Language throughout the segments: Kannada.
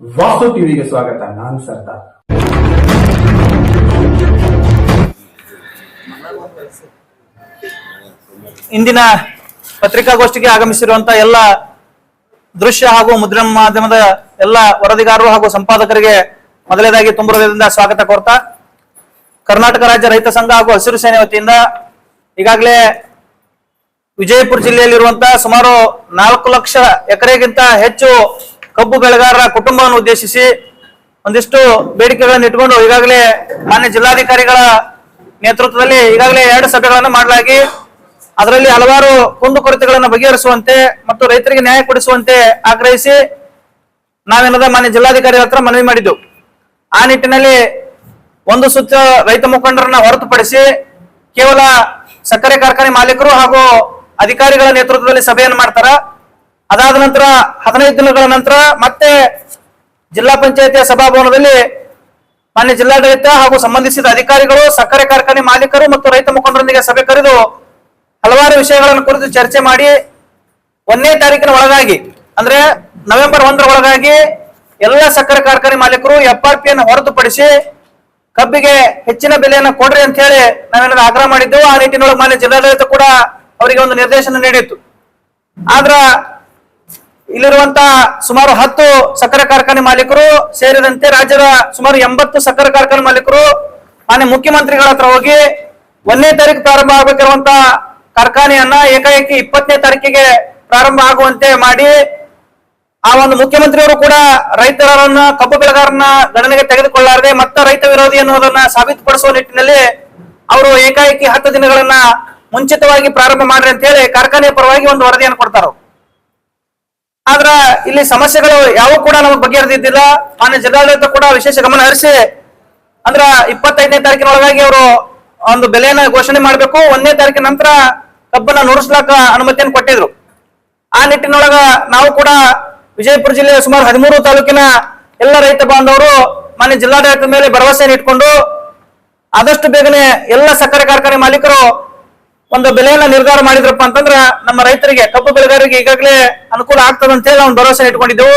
ವಾಸ್ತು ಟಿವಿಗೆ ಸ್ವಾಗತ, ನಾನು ಸರ್ದಾರ್. ಇಂದಿನ ಪತ್ರಿಕಾಗೋಷ್ಠಿಗೆ ಆಗಮಿಸಿರುವಂತಹ ಎಲ್ಲ ದೃಶ್ಯ ಹಾಗೂ ಮುದ್ರಣ ಮಾಧ್ಯಮದ ಎಲ್ಲ ವರದಿಗಾರರು ಹಾಗೂ ಸಂಪಾದಕರಿಗೆ ಮೊದಲನೇದಾಗಿ ತುಂಬ ಸ್ವಾಗತ ಕೋರ್ತಾ. ಕರ್ನಾಟಕ ರಾಜ್ಯ ರೈತ ಸಂಘ ಹಾಗೂ ಹಸಿರು ಸೇನೆ ವತಿಯಿಂದ ಈಗಾಗಲೇ ವಿಜಯಪುರ ಜಿಲ್ಲೆಯಲ್ಲಿರುವಂತಹ ಸುಮಾರು ನಾಲ್ಕು ಲಕ್ಷ ಎಕರೆಗಿಂತ ಹೆಚ್ಚು ಕಬ್ಬು ಬೆಳೆಗಾರರ ಕುಟುಂಬವನ್ನು ಉದ್ದೇಶಿಸಿ ಒಂದಿಷ್ಟು ಬೇಡಿಕೆಗಳನ್ನು ಇಟ್ಕೊಂಡು ಈಗಾಗಲೇ ಮಾನ್ಯ ಜಿಲ್ಲಾಧಿಕಾರಿಗಳ ನೇತೃತ್ವದಲ್ಲಿ ಈಗಾಗಲೇ ಎರಡು ಸಭೆಗಳನ್ನು ಮಾಡಲಾಗಿ ಅದರಲ್ಲಿ ಹಲವಾರು ಕುಂದುಕೊರತೆಗಳನ್ನು ಬಗೆಹರಿಸುವಂತೆ ಮತ್ತು ರೈತರಿಗೆ ನ್ಯಾಯ ಕೊಡಿಸುವಂತೆ ಆಗ್ರಹಿಸಿ ನಾವೇನದ ಮಾನ್ಯ ಜಿಲ್ಲಾಧಿಕಾರಿ ಹತ್ರ ಮನವಿ ಮಾಡಿದ್ದು. ಆ ನಿಟ್ಟಿನಲ್ಲಿ ಒಂದು ಸುತ್ತ ರೈತ ಮುಖಂಡರನ್ನ ಹೊರತುಪಡಿಸಿ ಕೇವಲ ಸಕ್ಕರೆ ಕಾರ್ಖಾನೆ ಮಾಲೀಕರು ಹಾಗೂ ಅಧಿಕಾರಿಗಳ ನೇತೃತ್ವದಲ್ಲಿ ಸಭೆಯನ್ನು ಮಾಡ್ತಾರ. ಅದಾದ ನಂತರ ಹದಿನೈದು ದಿನಗಳ ನಂತರ ಮತ್ತೆ ಜಿಲ್ಲಾ ಪಂಚಾಯತಿಯ ಸಭಾಭವನದಲ್ಲಿ ಮಾನ್ಯ ಜಿಲ್ಲಾಡಳಿತ ಹಾಗೂ ಸಂಬಂಧಿಸಿದ ಅಧಿಕಾರಿಗಳು, ಸಕ್ಕರೆ ಕಾರ್ಖಾನೆ ಮಾಲೀಕರು ಮತ್ತು ರೈತ ಮುಖಂಡರೊಂದಿಗೆ ಸಭೆ ಕರೆದು ಹಲವಾರು ವಿಷಯಗಳನ್ನು ಕುರಿತು ಚರ್ಚೆ ಮಾಡಿ ಒಂದನೇ ತಾರೀಕಿನ ಒಳಗಾಗಿ, ಅಂದ್ರೆ ನವೆಂಬರ್ ಒಂದರ ಒಳಗಾಗಿ ಎಲ್ಲ ಸಕ್ಕರೆ ಕಾರ್ಖಾನೆ ಮಾಲೀಕರು ಎಫ್ ಆರ್ ಹೊರತುಪಡಿಸಿ ಕಬ್ಬಿಗೆ ಹೆಚ್ಚಿನ ಬೆಲೆಯನ್ನು ಕೊಡ್ರಿ ಅಂತ ಹೇಳಿ ನಾವೇನಾದ್ರು ಆಗ್ರಹ ಮಾಡಿದ್ದೆವು. ಆ ನಿಟ್ಟಿನೊಳಗೆ ಮಾನ್ಯ ಜಿಲ್ಲಾಡಳಿತ ಕೂಡ ಅವರಿಗೆ ಒಂದು ನಿರ್ದೇಶನ ನೀಡಿತ್ತು. ಆದ್ರ ಇಲ್ಲಿರುವಂತ ಸುಮಾರು ಹತ್ತು ಸಕ್ಕರೆ ಕಾರ್ಖಾನೆ ಮಾಲೀಕರು ಸೇರಿದಂತೆ ರಾಜ್ಯದ ಸುಮಾರು ಎಂಬತ್ತು ಸಕ್ಕರೆ ಕಾರ್ಖಾನೆ ಮಾಲೀಕರು, ಮಾನ್ಯ ಮುಖ್ಯಮಂತ್ರಿಗಳ ಹತ್ರ ಹೋಗಿ ಒಂದನೇ ತಾರೀಕು ಪ್ರಾರಂಭ ಆಗಬೇಕಿರುವಂತ ಕಾರ್ಖಾನೆಯನ್ನ ಏಕಾಏಕಿ ಇಪ್ಪತ್ತನೇ ತಾರೀಕಿಗೆ ಪ್ರಾರಂಭ ಆಗುವಂತೆ ಮಾಡಿ ಆ ಒಂದು ಮುಖ್ಯಮಂತ್ರಿಯವರು ಕೂಡ ರೈತರನ್ನ, ಕಬ್ಬು ಬೆಳೆಗಾರನ್ನ ಗಣನೆಗೆ ತೆಗೆದುಕೊಳ್ಳಾರದೆ ಮತ್ತ ರೈತ ವಿರೋಧಿ ಅನ್ನೋದನ್ನ ಸಾಬೀತುಪಡಿಸುವ ನಿಟ್ಟಿನಲ್ಲಿ ಅವರು ಏಕಾಏಕಿ ಹತ್ತು ದಿನಗಳನ್ನ ಮುಂಚಿತವಾಗಿ ಪ್ರಾರಂಭ ಮಾಡ್ರಿ ಅಂತ ಹೇಳಿ ಕಾರ್ಖಾನೆಯ ಪರವಾಗಿ ಒಂದು ವರದಿಯನ್ನು ಕೊಡ್ತಾರ. ಆದ್ರ ಇಲ್ಲಿ ಸಮಸ್ಯೆಗಳು ಯಾವ ಕೂಡ ನಮಗೆ ಬಗೆಹರಿದಿದ್ದಿಲ್ಲ. ಮಾನ್ಯ ಜಿಲ್ಲಾಡಳಿತ ಕೂಡ ವಿಶೇಷ ಗಮನ ಹರಿಸಿ ಅಂದ್ರ ಇಪ್ಪತ್ತೈದನೇ ತಾರೀಕಿನೊಳಗಾಗಿ ಅವರು ಒಂದು ಬೆಲೆಯನ್ನ ಘೋಷಣೆ ಮಾಡಬೇಕು. ಒಂದನೇ ತಾರೀಕಿನ ನಂತರ ಕಬ್ಬನ್ನ ನುಡಿಸ್ಲಾಕ ಅನುಮತಿಯನ್ನು ಕೊಟ್ಟಿದ್ರು. ಆ ನಿಟ್ಟಿನೊಳಗ ನಾವು ಕೂಡ ವಿಜಯಪುರ ಜಿಲ್ಲೆಯ ಸುಮಾರು ಹದಿಮೂರು ತಾಲೂಕಿನ ಎಲ್ಲ ರೈತ ಬಾಂಧವರು ಮಾನ್ಯ ಜಿಲ್ಲಾಡಳಿತದ ಮೇಲೆ ಭರವಸೆಯನ್ನು ಇಟ್ಕೊಂಡು ಆದಷ್ಟು ಬೇಗನೆ ಎಲ್ಲ ಸಕ್ಕರೆ ಕಾರ್ಖಾನೆ ಮಾಲೀಕರು ಒಂದು ಬೆಲೆಯನ್ನ ನಿರ್ಧಾರ ಮಾಡಿದ್ರಪ್ಪ ಅಂತಂದ್ರ ನಮ್ಮ ರೈತರಿಗೆ, ಕಬ್ಬು ಬೆಳೆಗಾರರಿಗೆ ಈಗಾಗಲೇ ಅನುಕೂಲ ಆಗ್ತದೆ ಅಂತ ಹೇಳಿ ನಾವು ಭರವಸೆ ಇಟ್ಕೊಂಡಿದ್ದೆವು.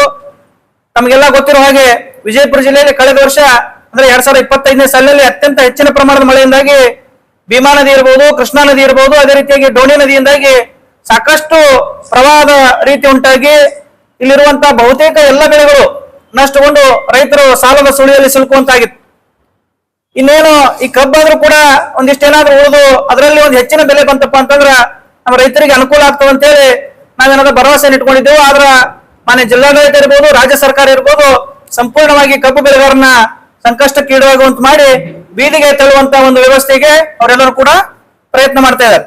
ನಮಗೆಲ್ಲ ಗೊತ್ತಿರೋ ಹಾಗೆ ವಿಜಯಪುರ ಜಿಲ್ಲೆಯಲ್ಲಿ ಕಳೆದ ವರ್ಷ, ಅಂದ್ರೆ ಎರಡ್ ಸಾವಿರದ ಇಪ್ಪತ್ತೈದನೇ ಸಾಲಿನಲ್ಲಿ ಅತ್ಯಂತ ಹೆಚ್ಚಿನ ಪ್ರಮಾಣದ ಮಳೆಯಿಂದಾಗಿ ಭೀಮಾ ನದಿ ಇರಬಹುದು ಕೃಷ್ಣಾ ನದಿ ಇರಬಹುದು ಅದೇ ರೀತಿಯಾಗಿ ಡೋಣಿ ನದಿಯಿಂದಾಗಿ ಸಾಕಷ್ಟು ಪ್ರವಾಹದ ರೀತಿ ಉಂಟಾಗಿ ಇಲ್ಲಿರುವಂತಹ ಬಹುತೇಕ ಎಲ್ಲ ಬೆಳೆಗಳು ನಷ್ಟಗೊಂಡು ರೈತರು ಸಾಲದ ಸುಳಿಯಲ್ಲಿ ಸಿಲುಕುವಂತಾಗಿತ್ತು. ಇನ್ನೇನು ಈ ಕಬ್ಬಾದ್ರೂ ಕೂಡ ಒಂದಿಷ್ಟೇನಾದ್ರೂ ಉಳಿದು ಅದರಲ್ಲಿ ಒಂದು ಹೆಚ್ಚಿನ ಬೆಲೆ ಬಂತಪ್ಪ ಅಂತಂದ್ರ ನಮ್ಮ ರೈತರಿಗೆ ಅನುಕೂಲ ಆಗ್ತದೆ ಅಂತೇಳಿ ನಾವೇನಾದ್ರೂ ಭರವಸೆ ಇಟ್ಕೊಂಡಿದ್ದೆವು, ಆದ್ರ ಮಾನ್ಯ ಜಿಲ್ಲಾಡಳಿತ ಇರ್ಬೋದು, ರಾಜ್ಯ ಸರ್ಕಾರ ಇರ್ಬೋದು, ಸಂಪೂರ್ಣವಾಗಿ ಕಬ್ಬು ಬೆಳೆಗಾರನ್ನ ಸಂಕಷ್ಟಕ್ಕೆ ಈಡಾಗುವಂತ ಮಾಡಿ ಬೀದಿಗೆ ತಳ್ಳುವಂತ ಒಂದು ವ್ಯವಸ್ಥೆಗೆ ಅವರೆಲ್ಲರೂ ಕೂಡ ಪ್ರಯತ್ನ ಮಾಡ್ತಾ ಇದ್ದಾರೆ.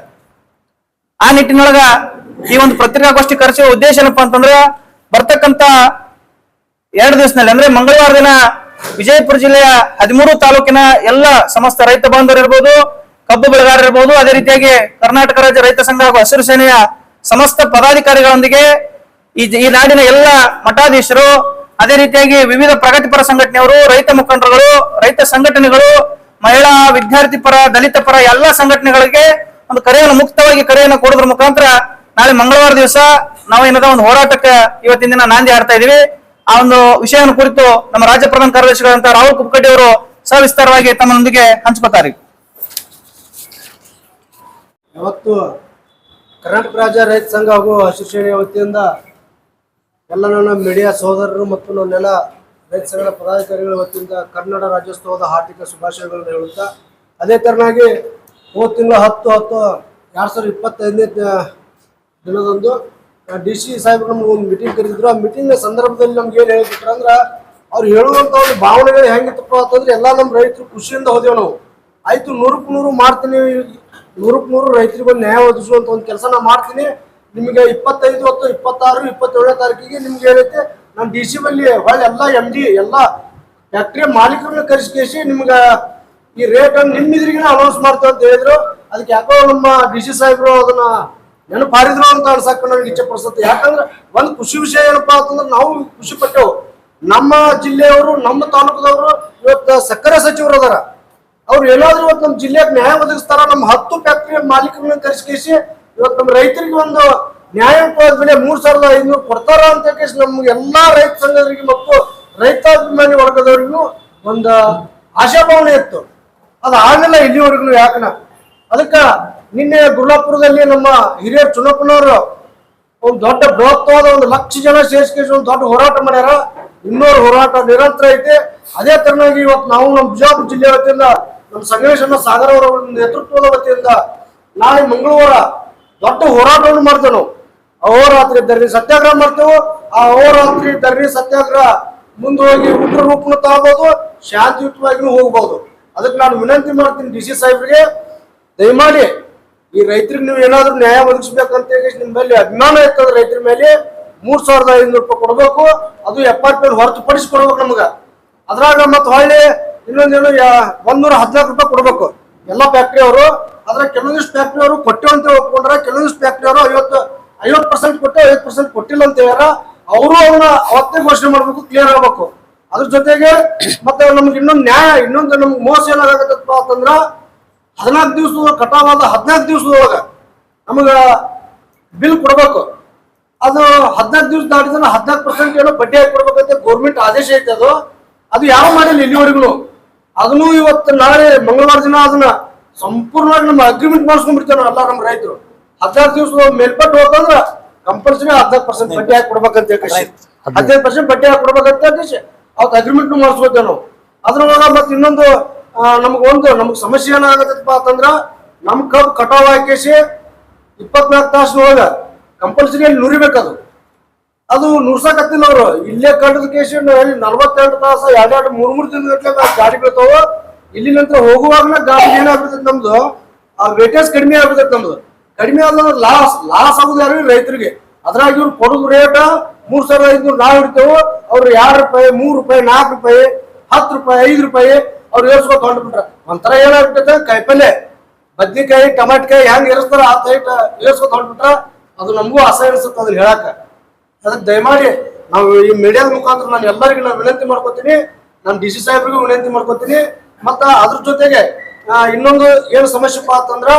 ಆ ನಿಟ್ಟಿನೊಳಗ ಈ ಒಂದು ಪತ್ರಿಕಾಗೋಷ್ಠಿ ಕರೆಸುವ ಉದ್ದೇಶ ಏನಪ್ಪಾ ಅಂತಂದ್ರ ಬರ್ತಕ್ಕಂತ ಎರಡು ದಿವಸದಲ್ಲಿ, ಅಂದ್ರೆ ಮಂಗಳವಾರ ದಿನ ವಿಜಯಪುರ ಜಿಲ್ಲೆಯ ಹದಿಮೂರು ತಾಲೂಕಿನ ಎಲ್ಲ ಸಮಸ್ತ ರೈತ ಬಾಂಧವರು ಇರ್ಬೋದು, ಕಬ್ಬು ಬೆಳೆಗಾರರು ಇರ್ಬೋದು, ಅದೇ ರೀತಿಯಾಗಿ ಕರ್ನಾಟಕ ರಾಜ್ಯ ರೈತ ಸಂಘ ಹಾಗೂ ಹಸಿರು ಸೇನೆಯ ಸಮಸ್ತ ಪದಾಧಿಕಾರಿಗಳೊಂದಿಗೆ ಈ ನಾಡಿನ ಎಲ್ಲ ಮಠಾಧೀಶರು, ಅದೇ ರೀತಿಯಾಗಿ ವಿವಿಧ ಪ್ರಗತಿಪರ ಸಂಘಟನೆಯವರು, ರೈತ ಮುಖಂಡರುಗಳು, ರೈತ ಸಂಘಟನೆಗಳು, ಮಹಿಳಾ ವಿದ್ಯಾರ್ಥಿ ಪರ, ದಲಿತ ಪರ, ಎಲ್ಲ ಸಂಘಟನೆಗಳಿಗೆ ಒಂದು ಕರೆಯನ್ನು ಮುಕ್ತವಾಗಿ ಕರೆಯನ್ನು ಕೊಡೋದ್ರ ಮುಖಾಂತರ ನಾಳೆ ಮಂಗಳವಾರ ದಿವಸ ನಾವು ಏನದ ಒಂದು ಹೋರಾಟಕ್ಕೆ ಇವತ್ತಿನ ದಿನ ನಾಂದಿ ಆಡ್ತಾ ಇದೀವಿ. ಆ ಒಂದು ವಿಷಯವನ್ನು ಕುರಿತು ನಮ್ಮ ರಾಜ್ಯ ಪ್ರಧಾನ ಕಾರ್ಯದರ್ಶಿಗಳಂತ ರಾಹುಲ್ ಕುಕ್ಕಡ್ಡಿ ಅವರು ಸವಿಸ್ತಾರವಾಗಿ ತಮ್ಮನೊಂದಿಗೆ ಹಂಚ್ಕೊತಾರೆ. ಇವತ್ತು ಕರ್ನಾಟಕ ರಾಜ್ಯ ರೈತ ಸಂಘ ಹಾಗೂ ಸೇನೆಯ ವತಿಯಿಂದ ಎಲ್ಲ ನನ್ನ ಮೀಡಿಯಾ ಸಹೋದರರು ಮತ್ತು ನನ್ನೆಲ್ಲ ರೈತ ಸಂಘದ ಪದಾಧಿಕಾರಿಗಳ ವತಿಯಿಂದ ಕನ್ನಡ ರಾಜ್ಯೋತ್ಸವದ ಹಾರ್ದಿಕ ಶುಭಾಶಯಗಳನ್ನು ಹೇಳುತ್ತಾ, ಅದೇ ತರನಾಗಿ ಹೋದ ತಿಂಗಳು ಹತ್ತು ಹತ್ತು, ಎರಡು ಸಾವಿರದ ಇಪ್ಪತ್ತೈದನೇ ದಿನದಂದು ಡಿ ಸಿ ಸಾಹೇಬ್ರು ನಮ್ಗೆ ಒಂದು ಮೀಟಿಂಗ್ ಕರೆದಿದ್ರು. ಆ ಮೀಟಿಂಗ್ ಸಂದರ್ಭದಲ್ಲಿ ನಮ್ಗೆ ಏನು ಹೇಳ್ಬಿಟ್ರು ಅಂದ್ರೆ, ಅವ್ರು ಹೇಳುವಂತ ಒಂದು ಭಾವನೆಗಳು ಹೆಂಗಿತ್ತಪ್ಪ ಅಂತಂದ್ರೆ, ಎಲ್ಲ ನಮ್ಮ ರೈತರು ಖುಷಿಯಿಂದ ಹೋದೆವು ನಾವು. ಆಯ್ತು ನೂರಕ್ಕೆ ನೂರು ಮಾಡ್ತೀನಿ ನೂರಕ್ಕೆ ನೂರು ರೈತರಿಗೆ ಬಂದು ನ್ಯಾಯ ಒದಗಿಸುವಂತ ಒಂದು ಕೆಲಸ ನಾ ಮಾಡ್ತೀನಿ. ನಿಮಗೆ ಇಪ್ಪತ್ತೈದು ಹೊತ್ತು ಇಪ್ಪತ್ತಾರು, ಇಪ್ಪತ್ತೇಳನೇ ತಾರೀಕಿಗೆ ನಿಮ್ಗೆ ಏನೈತೆ ನಮ್ಮ ಡಿ ಸಿ ಬಲ್ಲಿ ಹೊಳ್ಳಿ ಎಲ್ಲ ಎಂ ಡಿ ಎಲ್ಲ ಫ್ಯಾಕ್ಟ್ರಿಯ ಮಾಲೀಕರನ್ನ ಕರೆಸಿ ನಿಮ್ಗೆ ಈ ರೇಟ್ ನಿಮ್ಮ ಇದ್ರಿಗೆ ಅನೌನ್ಸ್ ಮಾಡ್ತೇವೆ ಅಂತ ಹೇಳಿದ್ರು. ಅದಕ್ಕೆ ಯಾಕೋ ನಮ್ಮ ಡಿ ಸಿ ಸಾಹೇಬ್ರು ಅದನ್ನ ನೆನಪು ಹಾರಿದ್ರು ಅಂತ ಅನ್ಸಕ್ಕೆ ನನಗೆ ಇಚ್ಛೆ ಪಡಿಸುತ್ತೆ. ಯಾಕಂದ್ರೆ ಒಂದು ಖುಷಿ ವಿಷಯ ಏನಪ್ಪಾ ಅಂತಂದ್ರೆ ನಾವು ಖುಷಿ ಪಟ್ಟೆವು. ನಮ್ಮ ಜಿಲ್ಲೆಯವರು, ನಮ್ಮ ತಾಲೂಕದವರು ಇವತ್ತು ಸಕ್ಕರೆ ಸಚಿವರು ಅದಾರ. ಅವ್ರು ಏನಾದ್ರು ಇವತ್ತು ನಮ್ಮ ಜಿಲ್ಲೆಗೆ ನ್ಯಾಯ ಒದಗಿಸ್ತಾರ ನಮ್ಮ ಹತ್ತು ಫ್ಯಾಕ್ಟರಿ ಮಾಲೀಕರನ್ನ ಕರೆಸಿ ಇವತ್ತು ನಮ್ಮ ರೈತರಿಗೆ ಒಂದು ನ್ಯಾಯ ಬೆಲೆ ಮೂರ್ ಸಾವಿರದ ಐನೂರು ಕೊಡ್ತಾರ ಅಂತ ಕೇಸಿ ನಮ್ಗೆ ಎಲ್ಲಾ ರೈತ ಸಂಘದವರಿಗೆ ಮತ್ತು ರೈತಾಭಿಮಾನಿ ವರ್ಗದವರಿಗೂ ಒಂದು ಆಶಾಭಾವನೆ ಇತ್ತು. ಅದು ಆಗಲ್ಲ ಇಲ್ಲಿವರೆಗೂ ಯಾಕನ? ಅದಕ್ಕ ನಿನ್ನೆ ಗುರ್ಲಾಪುರದಲ್ಲಿ ನಮ್ಮ ಹಿರಿಯರ್ ಚುನಪ್ಪನವರು ಒಂದು ದೊಡ್ಡ ಬೃಹತ್ವಾದ ಒಂದು ಲಕ್ಷ ಜನ ಸೇರಿಸ್ಕೊಂಡು ಒಂದು ದೊಡ್ಡ ಹೋರಾಟ ಮಾಡ್ಯಾರ. ಇನ್ನೂರು ಹೋರಾಟ ನಿರಂತರ ಐತೆ. ಅದೇ ತರನಾಗಿ ಇವತ್ತು ನಾವು ನಮ್ಮ ಬಿಜಾಪುರ ಜಿಲ್ಲೆ ವತಿಯಿಂದ, ನಮ್ಮ ಸಂಗಮೇಶನ ಸಾಗರ ಅವರ ನೇತೃತ್ವದ ವತಿಯಿಂದ ನಾಳೆ ಮಂಗಳವಾರ ದೊಡ್ಡ ಹೋರಾಟವನ್ನು ಮಾಡ್ತೇವೆ ನಾವು. ಅಹೋರಾತ್ರಿ ಧರಣಿ ಸತ್ಯಾಗ್ರಹ ಮಾಡ್ತೇವೆ. ಆ ಅಹೋರಾತ್ರಿ ಧರಣಿ ಸತ್ಯಾಗ್ರಹ ಮುಂದೆ ಹೋಗಿ ಉಗ್ರ ರೂಪನ ತಗೋಬಹುದು ಶಾಂತಿಯುತವಾಗಿನೂ ಹೋಗ್ಬಹುದು ಅದಕ್ಕೆ ನಾನು ವಿನಂತಿ ಮಾಡ್ತೀನಿ ಡಿ ಸಿ ಸಾಹೇಬ್ರಿಗೆ, ದಯಮಾಡಿ ಈ ರೈತರಿಗೆ ನೀವು ಏನಾದ್ರು ನ್ಯಾಯ ಒದಗಿಸ್ಬೇಕಂತ ಹೇಳಿ ನಿಮ್ಮಲ್ಲಿ ಅಭಿಮಾನ ಇರ್ತದ ರೈತರ ಮೇಲೆ, ಮೂರ್ ಸಾವಿರದ ಐನೂರು ರೂಪಾಯಿ ಕೊಡ್ಬೇಕು, ಅದು ಎಫ್ ಆರ್ ಪಿ ಹೊರತುಪಡಿಸಿ ಕೊಡ್ಬೇಕು ನಮ್ಗ. ಅದ್ರಾಗ ಮತ್ತೆ ಹೊಳ್ಳಿ ಇನ್ನೊಂದೇನು ಒಂದ್ನೂರ ಹದಿನಾಲ್ಕು ರೂಪಾಯಿ ಕೊಡ್ಬೇಕು. ಎಲ್ಲ ಫ್ಯಾಕ್ಟ್ರಿ ಅವರು ಅದ್ರ ಕೆಲವೊಂದಿಷ್ಟು ಫ್ಯಾಕ್ಟ್ರಿ ಅವರು ಕೊಟ್ಟೆವು ಅಂತ ಒಪ್ಕೊಂಡ್ರೆ, ಕೆಲವೊಂದಿಷ್ಟು ಫ್ಯಾಕ್ಟ್ರಿ ಅವರು ಐವತ್ತು ಐವತ್ತು ಪರ್ಸೆಂಟ್ ಕೊಟ್ಟು ಐವತ್ತು ಪರ್ಸೆಂಟ್ ಕೊಟ್ಟಿಲ್ಲ ಅಂತ ಹೇಳ್ಯಾರ, ಅವರು ಅವನ್ನ ಅವತ್ತೇ ಘೋಷಣೆ ಮಾಡ್ಬೇಕು ಕ್ಲಿಯರ್ ಆಗ್ಬೇಕು. ಅದ್ರ ಜೊತೆಗೆ, ಮತ್ತೆ ನಮ್ಗೆ ಇನ್ನೊಂದು ನ್ಯಾಯ, ಇನ್ನೊಂದು ನಮ್ಗೆ ಮೋಸ ಏನಾಗತ್ತಪ್ಪ ಅಂತಂದ್ರ ಹದಿನಾಲ್ಕು ದಿವಸದ ಕಟಾವಾದ ಹದಿನಾಲ್ಕು ದಿವಸದೊಳಗ ನಮಗೆ ಬಿಲ್ ಕೊಡ್ಬೇಕು. ಅದು ಹದಿನಾಲ್ಕು ದಿವಸ ದಾಟಿದ್ರೆ ಹದಿನಾಲ್ಕು ಪರ್ಸೆಂಟ್ ಏನೋ ಬಡ್ಡಿ ಹಾಕಿ ಕೊಡ್ಬೇಕಂತ ಗೌರ್ಮೆಂಟ್ ಆದೇಶ ಐತೆ ಅದು. ಅದು ಯಾವ ಮಾಡಿಲ್ಲ ಇಲ್ಲಿವರೆಗೂ. ಅದನ್ನು ಇವತ್ತು ನಾಳೆ ಮಂಗಳವಾರ ದಿನ ಅದನ್ನ ಸಂಪೂರ್ಣವಾಗಿ ನಮ್ಮ ಅಗ್ರಿಮೆಂಟ್ ಮಾಡಿಸ್ಕೊಂಡ್ಬಿಡ್ತೇವೆ ಎಲ್ಲ ನಮ್ಮ ರೈತರು. ಹದಿನಾಲ್ಕು ದಿವಸ ಮೇಲ್ಪಟ್ಟು ಹೋಗ್ತಂದ್ರ ಕಂಪಲ್ಸರಿ ಹದಿನಾಲ್ಕು ಪರ್ಸೆಂಟ್ ಬಡ್ಡಿ ಹಾಕಿ ಕೊಡ್ಬೇಕಂತ ಹದಿನೈದು ಪರ್ಸೆಂಟ್ ಬಡ್ಡಿ ಹಾಕಿ ಕೊಡ್ಬೇಕಂತ ಅವತ್ತು ಅಗ್ರಿಮೆಂಟ್ ಮಾಡಿಸ್ಕೊತೇವೆ ನಾವು. ಅದ್ರೊಳಗ ಮತ್ತೆ ಇನ್ನೊಂದು ನಮ್ಗೆ ಒಂದು, ನಮ್ಗೆ ಸಮಸ್ಯೆ ಏನಾಗತ್ತಪ್ಪ ಅಂತಂದ್ರ ನಮ್ ಕಬ್ಬು ಕಟಾವ್ ಹಾಕಿಸಿ ಇಪ್ಪತ್ನಾಲ್ಕು ತಾಸಿನೊಳಗ ಕಂಪಲ್ಸರಿ ಅಲ್ಲಿ ನುರಿಬೇಕದು. ಅದು ನುರ್ಸಕತ್ತಿಲ್ಲ ಅವರು. ಇಲ್ಲೇ ಕಂಡದ ಕೇಸ್ ನಲ್ವತ್ತೆರಡು ತಾಸ, ಎರಡೆರಡು, ಮೂರ್, ಮೂರು ದಿನ ಗಟ್ಲೆ ಗಾಡಿ ಬೀಳ್ತಾವ ಇಲ್ಲಿ ನಂತರ ಹೋಗುವಾಗಲೇ ಗಾಡಿ ಏನಾಗ್ಬಿಡ್ತೈತೆ ನಮ್ದು? ಆ ವೇಟೇಜ್ ಕಡಿಮೆ ಆಗ್ಬಿಡ್ತೈತೆ ನಮ್ದು. ಕಡಿಮೆ ಆದ್ರೆ ಲಾಸ್ ಲಾಸ್ ಆಗುದು ಯಾರು ರೈತರಿಗೆ. ಅದ್ರಾಗ ಇವ್ರು ಕೊಡೋದು ರೇಟ್ ಮೂರ್ ಸಾವಿರದ ಐದ್ನೂರು ನಾವು ಇಡ್ತೇವೆ ಅವ್ರು ಎರಡು ರೂಪಾಯಿ? ಮೂರು ರೂಪಾಯಿ ನಾಲ್ಕು ರೂಪಾಯಿ, ಹತ್ತು ರೂಪಾಯಿ, ಐದು ರೂಪಾಯಿ ಅವ್ರು ಏರ್ಸ್ಕೊತ ಹೊಂಟ್ಬಿಟ್ರ ಒಂಥರ ಏನಾಗ್ಬಿಟ್ಟೈತೆ ಕಾಯಿಪಲ್ಲೆ. ಬದ್ನಿಕಾಯಿ, ಟಮಾಟಿಕಾಯಿ ಹೆಂಗ್ ಏರಿಸ್ತಾರ ಆ ಟೈಟ್ ಏರ್ಸ್ಕೊತ ಹೊಂಟ್ಬಿಟ್ರ ಅದು ನಮಗೂ ಅಸಹ್ಯ ಅನ್ಸುತ್ತೆ ಅದನ್ನ ಹೇಳಕ್ಕ. ಅದಕ್ಕೆ ದಯಮಾಡಿ ನಾವು ಈ ಮೀಡಿಯಾದ ಮುಖಾಂತರ ನಾನು ಎಲ್ಲರಿಗೂ ನಾನು ವಿನಂತಿ ಮಾಡ್ಕೊತೀನಿ. ನಾನು ಡಿ ಸಿ ಸಾಹೇಬ್ರಿಗೂ ವಿನಂತಿ ಮಾಡ್ಕೊತೀನಿ. ಮತ್ತ ಅದ್ರ ಜೊತೆಗೆ ಇನ್ನೊಂದು ಏನು ಸಮಸ್ಯೆಪ್ಪ ಅಂತಂದ್ರ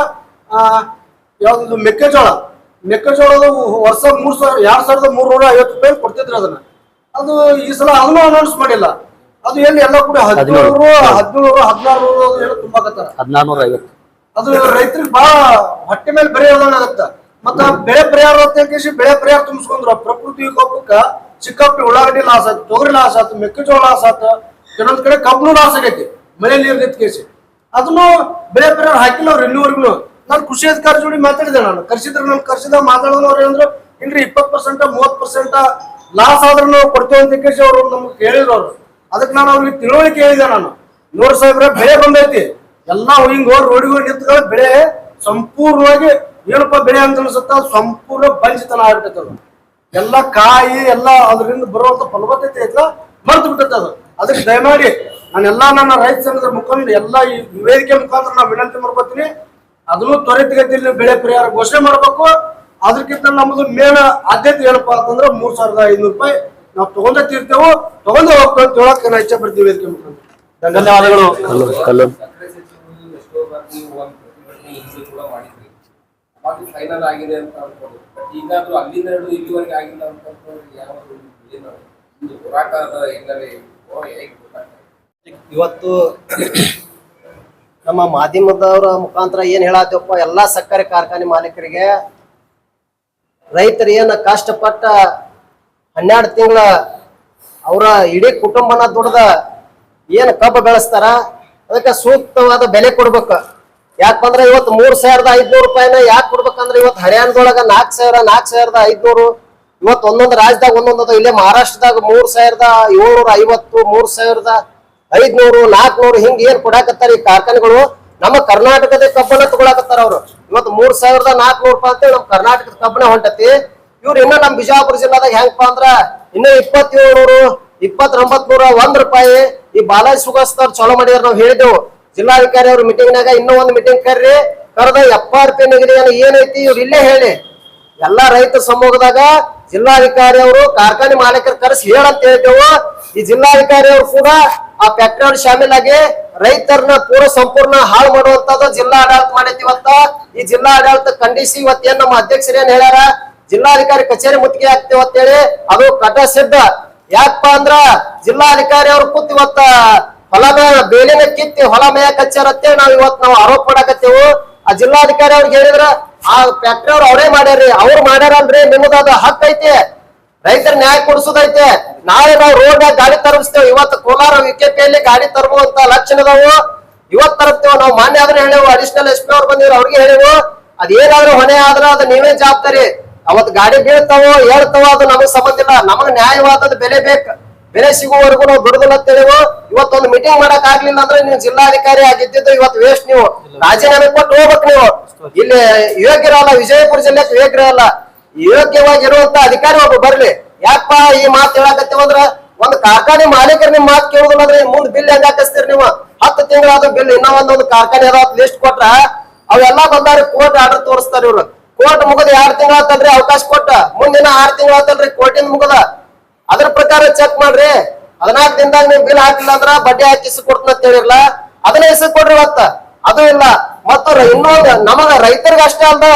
ಯಾವ್ದು ಮೆಕ್ಕೆಜೋಳ. ಮೆಕ್ಕೆಜೋಳದ ವರ್ಷ ಮೂರ್ ಸಾವಿರ, ಎರಡ್ ಸಾವಿರದ ಮೂರ್ನೂರ ಐವತ್ತು ರೂಪಾಯಿ ಕೊಡ್ತಿದ್ರು ಅದನ್ನ. ಅದು ಈ ಸಲ ಅದನ್ನು ಅನೌನ್ಸ್ ಮಾಡಿಲ್ಲ. ಅದು ಎಲ್ಲಿ ಎಲ್ಲ ಕೂಡ ಹದಿನೇಳು ಹದಿನೇಳು. ಹದಿನಾರು ತುಂಬಾಕತ್ತಾರ ಹದಿನಾರು ಐವತ್ತು ಅದು ರೈತರಿಗೆ ಬಹಳ ಹೊಟ್ಟೆ ಮೇಲೆ ಬರೀ ಆಗತ್ತ. ಮತ್ತ ಬೆಳೆ ಪರಿಹಾರ ಅಂತ ಬೆಳೆ ಪರಿಹಾರ ತುಂಬಿಸ್ಕೊಂಡ್ರ ಪ್ರಕೃತಿ ವಿಕೋಪಕ್ಕ ಚಿಕ್ಕಪ್ಪಿ ಉಳ್ಳಾಗಡ್ಡಿ ಲಾಸ್ ಆಯ್ತು ತೊಗರಿ ಲಾಸ್ ಆಯ್ತು ಮೆಕ್ಕೆಜೋಳ ಲಾಸ್ ಆಯ್ತು ಕೆಲವೊಂದ್ ಕಡೆ ಕಬ್ಬನು ಲಾಸ್ ಆಗೈತಿ ಮಳೆ ನೀರು ನಿಂತ ಕೇಸಿ ಅದನ್ನು ಬೆಳೆ ಪರಿಹಾರ ಹಾಕಿಲ್ಲ ಅವ್ರು ಇನ್ನೂವರೆಗೂ. ನಾನು ಕೃಷಿ ಅಧಿಕಾರಿ ಜೋಡಿ ಮಾತಾಡಿದೆ ನಾನು. ಕರ್ಸಿದ್ರೆ ನಾನು ಕರ್ಸಿದ ಮಾತಾಡೋದು ಅವ್ರು ಏನಂದ್ರು ಇಲ್ರಿ ಇಪ್ಪತ್ತು ಪರ್ಸೆಂಟ್ ಮೂವತ್ ಪರ್ಸೆಂಟ್ ಲಾಸ್ ಆದ್ರೂ ನಾವು ಕೊಡ್ತೇವೆ ಅಂತ ಕೇಸಿ ಅವರು ನಮ್ಗೆ ಹೇಳಿದ್ರು ಅವ್ರು. ಅದಕ್ಕೆ ನಾನು ಅವ್ರಿಗೆ ತಿಳುವಳಿಕೆ ಹೇಳಿದೆ ನಾನು. ನೋಡ್ ಸಾಹೇಬ್ರೆ, ಬೆಳೆ ಬಂದೈತಿ. ಎಲ್ಲಾ ಹಿಂಗ್ ರೋಡಿಗೆ ನಿಂತ್ಕೊಳ್ಳೋ ಬೆಳೆ ಸಂಪೂರ್ಣವಾಗಿ ಏನಪ್ಪ ಬೆಳೆ ಅಂತ ಅನ್ಸುತ್ತ? ಸಂಪೂರ್ಣ ಬಂಜಿತನ ಆಗ್ಬಿಟ್ಟೈತೆ ಅದು. ಎಲ್ಲ ಕಾಯಿ, ಎಲ್ಲ ಅದರಿಂದ ಬರುವಂತ ಫಲವತ್ತತೆ ಐತಲ್ಲ ಮರ್ತು ಬಿಟ್ಟೈತೆ ಅದು. ಅದಕ್ಕೆ ದಯಮಾಡಿ ನಾನು ಎಲ್ಲಾ ನನ್ನ ರೈತ ಸಂಘದ ಮುಖಂಡ, ಎಲ್ಲ ಈ ವೇದಿಕೆ ಮುಖಾಂತರ ನಾವು ವಿನಂತಿ ಮಾಡ್ಕೋತೀನಿ. ಅದನ್ನು ತ್ವರಿತಗತಿಯಲ್ಲಿ ಬೆಳೆ ಪರಿಹಾರ ಘೋಷಣೆ ಮಾಡ್ಬೇಕು. ಅದಕ್ಕಿಂತ ನಮ್ಮದು ಮೇನ್ ಆದ್ಯತೆ ಏನಪ್ಪಾ ಅಂತಂದ್ರೆ ಮೂರ್ ಸಾವಿರದ ಐನೂರು ರೂಪಾಯಿ. ನಾವು ತಗೊಂಡೇ ತೀರ್ತೇವೆ ತಗೊಂಡೇ ಹೋಗ್ತೇವೆ ಅಂತ ಹೇಳಕ್ ಇಚ್ಛೆ ಪಡ್ತೀವಿ ವೇದಿಕೆ ಮುಖಾಂತರ. ಧನ್ಯವಾದಗಳು. ಕಲ್ಲು ಕಲ್ಲು. ಬಾರಿ ಒಂದು ಪ್ರತಿಭಟನೆ ಹಿಂದೆ ಕೂಡ ಮಾಡಿದ್ವಿ ಅದು ಫೈನಲ್ ಆಗಿದೆ ಅಂತ ಅನ್ಕೊಂಡು ಬಟ್ ಈಗಾದ್ರೂ ಅಲ್ಲಿಂದ ಹಿಡಿದು ಇಲ್ಲಿವರೆಗೆ ಆಗಿಲ್ಲ ಅಂತ ಅನ್ಕೊಂಡ್ರೆ ಯಾವ ಏನು ಒಂದು ಹೋರಾಟದ ಎಲ್ಲರೇ ಹೇಗೆ ಇವತ್ತು ನಮ್ಮ ಮಾಧ್ಯಮದವರ ಮುಖಾಂತರ ಏನ್ ಹೇಳತ್ತಪ್ಪ ಎಲ್ಲಾ ಸಕ್ಕರೆ ಕಾರ್ಖಾನೆ ಮಾಲೀಕರಿಗೆ ರೈತರು ಏನ ಕಷ್ಟಪಟ್ಟ ಹನ್ನೆರಡು ತಿಂಗಳ ಅವರ ಇಡೀ ಕುಟುಂಬನ ದುಡ್ದ ಏನು ಕಬ್ಬು ಬೆಳೆಸ್ತಾರ, ಅದಕ್ಕೆ ಸೂಕ್ತವಾದ ಬೆಲೆ ಕೊಡ್ಬೇಕು. ಯಾಕಂದ್ರೆ ಇವತ್ತು ಮೂರ್ ಸಾವಿರದ ಐದ್ನೂರು ರೂಪಾಯಿನ ಯಾಕೆ ಕೊಡ್ಬೇಕಂದ್ರೆ ಇವತ್ತು ಹರಿಯಾಣದೊಳಗ ನಾಲ್ಕು ಸಾವಿರ ನಾಲ್ಕು ಸಾವಿರದ ಐದ್ನೂರು, ಇವತ್ತು ಒಂದೊಂದು ರಾಜ್ಯದಾಗ ಒಂದೊಂದು. ಇಲ್ಲೇ ಮಹಾರಾಷ್ಟ್ರದಾಗ ಮೂರ್ ಸಾವಿರದ ಏಳ್ನೂರ ಐವತ್ತು, ಮೂರ್ ಸಾವಿರದ ಐದ್ನೂರು ನಾಲ್ಕನೂರು ಹಿಂಗ್ ಏನ್ ಕೊಡಾಕತ್ತಾರ ಈ ಕಾರ್ಖಾನೆಗಳು? ನಮ್ಮ ಕರ್ನಾಟಕದ ಕಬ್ಬನ್ನ ತಗೊಳಕತ್ತಾರ ಅವ್ರು. ಇವತ್ತು ಮೂರ್ ಸಾವಿರದ ನಾಲ್ಕನೂರು ರೂಪಾಯಿ ಅಂತ ನಮ್ಮ ಕರ್ನಾಟಕದ ಕಬ್ಬನ ಹೊಂಟತಿ. ಇವ್ರು ಇನ್ನ ನಮ್ ಬಿಜಾಪುರ ಜಿಲ್ಲಾದಾಗ ಹೆಂಗಪ್ಪ ಅಂದ್ರ ಇನ್ನ ಇಪ್ಪತ್ತೇಳು ನೂರು ಇಪ್ಪತ್ತೊಂಬತ್ ನೂರ ಒಂದ್ ರೂಪಾಯಿ ಈ ಬಾಲಾಜಿ ಸುಗಸ್ತವ್ರು ಚಲೋ ಮಾಡಿದಾರ ನಾವ್ ಹೇಳಿದೆವು ಜಿಲ್ಲಾಧಿಕಾರಿ ಅವ್ರ ಮೀಟಿಂಗ್ ನಾಗ ಇನ್ನೂ ಒಂದ್ ಮೀಟಿಂಗ್ ಕರ್ರಿ, ಕರೆದ ಎಫ್ ಆರ್ ಪಿ ನಿಗದಿ ಏನೈತಿ ಇವ್ರು ಇಲ್ಲೇ ಹೇಳಿ. ಎಲ್ಲಾ ರೈತ ಸಮೂಹದಾಗ ಜಿಲ್ಲಾಧಿಕಾರಿ ಅವರು ಕಾರ್ಖಾನೆ ಮಾಲೀಕರು ಕರೆಸಿ ಹೇಳಂತ ಹೇಳ್ತೇವು. ಈ ಜಿಲ್ಲಾಧಿಕಾರಿ ಅವರು ಕೂಡ ಆ ಫ್ಯಾಕ್ಟರಿ ಶಾಮೀಲ್ ಆಗಿ ರೈತರನ್ನ ಪೂರ ಸಂಪೂರ್ಣ ಹಾಳು ಮಾಡುವಂತದ್ದು ಜಿಲ್ಲಾ ಆಡಳಿತ ಮಾಡೈತಿ ಇವತ್ತ. ಈ ಜಿಲ್ಲಾ ಆಡಳಿತ ಖಂಡಿಸಿ ಇವತ್ತು ಏನ್ ನಮ್ಮ ಅಧ್ಯಕ್ಷರು ಏನ್ ಹೇಳ್ಯಾರ? ಜಿಲ್ಲಾಧಿಕಾರಿ ಕಚೇರಿ ಮುತ್ತಿಗೆ ಆಗ್ತೇವ ಅಂತೇಳಿ ಅದು ಕಟ ಸಿದ್ಧ. ಯಾಕಪ್ಪ ಅಂದ್ರ ಜಿಲ್ಲಾಧಿಕಾರಿ ಅವ್ರು ಕೂತ್ ಇವತ್ತ ಹೊಲ ಬೇಲಿನ ಕಿತ್ತಿ ಹೊಲ ಮೇಯ ಹಚ್ಚಾರ ಅಂತೇಳಿ ನಾವ್ ಇವತ್ ನಾವು ಆರೋಪ ಮಾಡಾಕತ್ತೇವು. ಆ ಜಿಲ್ಲಾಧಿಕಾರಿ ಅವ್ರಿಗೆ ಹೇಳಿದ್ರ, ಆ ಫ್ಯಾಕ್ಟ್ರಿ ಅವ್ರು ಅವರೇ ಮಾಡ್ಯಾರ್ರಿ, ಅವ್ರು ಮಾಡ್ಯಾರಲ್ರಿ ನಿಮ್ಮದು ಅದು ಹಕ್ ಐತಿ. ರೈತರ ನ್ಯಾಯ ಕೊಡಿಸೋದೈತೆ. ನಾಳೆ ನಾವು ರೋಡ್ ಗಾಡಿ ತರಬಿಸ್ತೇವೆ ಇವತ್ತು ಕೋಲಾರ ವಿಕೆಪಿಯಲ್ಲಿ ಗಾಡಿ ತರುವಂತ ಲಕ್ಷಣ ಅದಾವು. ಇವತ್ ತರತ್ತೇವೆ ನಾವು ಮಾನ್ಯ ಆದ್ರೆ ಹೇಳೇವು. ಅಡಿಷನಲ್ ಎಸ್ ಪಿ ಅವ್ರು ಬಂದಿದ್ರು ಅವ್ರಿಗೆ ಹೇಳೇವು. ಅದೇನಾದ್ರೂ ಹೊಣೆ ಆದ್ರ ಅದ ನೀವೇ ಜವಾಬ್ದಾರಿ. ಅವತ್ ಗಾಡಿ ಬೀಳ್ತಾವೋ ಹೇಳ್ತಾವೋ ಅದು ನಮಗ್ ಸಂಬಂಧ ಇಲ್ಲ. ನಮಗ್ ನ್ಯಾಯವಾದದ ಬೆಲೆ ಬೇಕು. ಬೆಲೆ ಸಿಗುವವರೆಗೂ ನಾವು ದುಡ್ದಲ್ಲ ಅಂತೇಳಿವು ಇವತ್ತೊಂದು ಮೀಟಿಂಗ್ ಮಾಡಕ್ ಆಗ್ಲಿಲ್ಲ ಅಂದ್ರೆ ನೀವು ಜಿಲ್ಲಾಧಿಕಾರಿ ಆಗಿದ್ದು ಇವತ್ತು ವೇಸ್ಟ್ ನೀವು. ರಾಜೀನಾಮೆ ಕೊಟ್ಟು ಹೋಗ್ಬೇಕು ನೀವು. ಇಲ್ಲಿ ಯೋಗ್ಯರಲ್ಲ, ವಿಜಯಪುರ ಜಿಲ್ಲೆ ಯೋಗ್ಯರಲ್ಲ ಯೋಗ್ಯವಾಗಿರುವಂತ ಅಧಿಕಾರಿ ಒಬ್ಬ ಬರ್ಲಿ. ಯಾಕಪ್ಪ ಈ ಮಾತು ಹೇಳಕತ್ತೀವಂದ್ರ ಒಂದು ಕಾರ್ಖಾನೆ ಮಾಲೀಕರು ನಿಮ್ ಮಾತು ಅಂದ್ರೆ ಮುಂದ್ ಬಿಲ್ ಹೆಂಗ್ ಹಾಕಿಸ್ತೀರಿ ನೀವು? ಹತ್ತು ತಿಂಗಳಾದ ಬಿಲ್ ಇನ್ನೊಂದೊಂದು ಕಾರ್ಖಾನೆ ಅದ ಲಿಸ್ಟ್ ಕೊಟ್ರ ಅವೆಲ್ಲಾ ಬಂದಾರ ಕೋರ್ಟ್ ಆರ್ಡರ್ ತೋರಿಸ್ತಾರ ಇವ್ರು. ಕೋರ್ಟ್ ಮುಗದ ಎರಡ್ ತಿಂಗಳ ಆತಲ್ರಿ, ಅವಕಾಶ ಕೊಟ್ಟ. ಮುಂದಿನ ಆರ್ ತಿಂಗಳ ಆತಲ್ರಿ, ಕೋರ್ಟಿಂದ ಮುಗದ. ಅದ್ರ ಪ್ರಕಾರ ಚೆಕ್ ಮಾಡ್ರಿ. ಹದಿನಾಲ್ಕು ದಿನದಾಗ ನೀವು ಬಿಲ್ ಹಾಕಿಲ್ಲ ಅಂದ್ರ ಬಡ್ಡಿ ಹಾಕಿ ಕೊಡ್ತೀನಿ ಅಂತ ಹೇಳಿರ್ಲ. ಅದನ್ನ ಹೆಸರು ಕೊಡ್ರಿ ಇವತ್ತ. ಅದು ಇಲ್ಲ. ಮತ್ತು ಇನ್ನೊಂದು, ನಮಗ ರೈತರಿಗೆ ಅಷ್ಟೇ ಅಲ್ದ.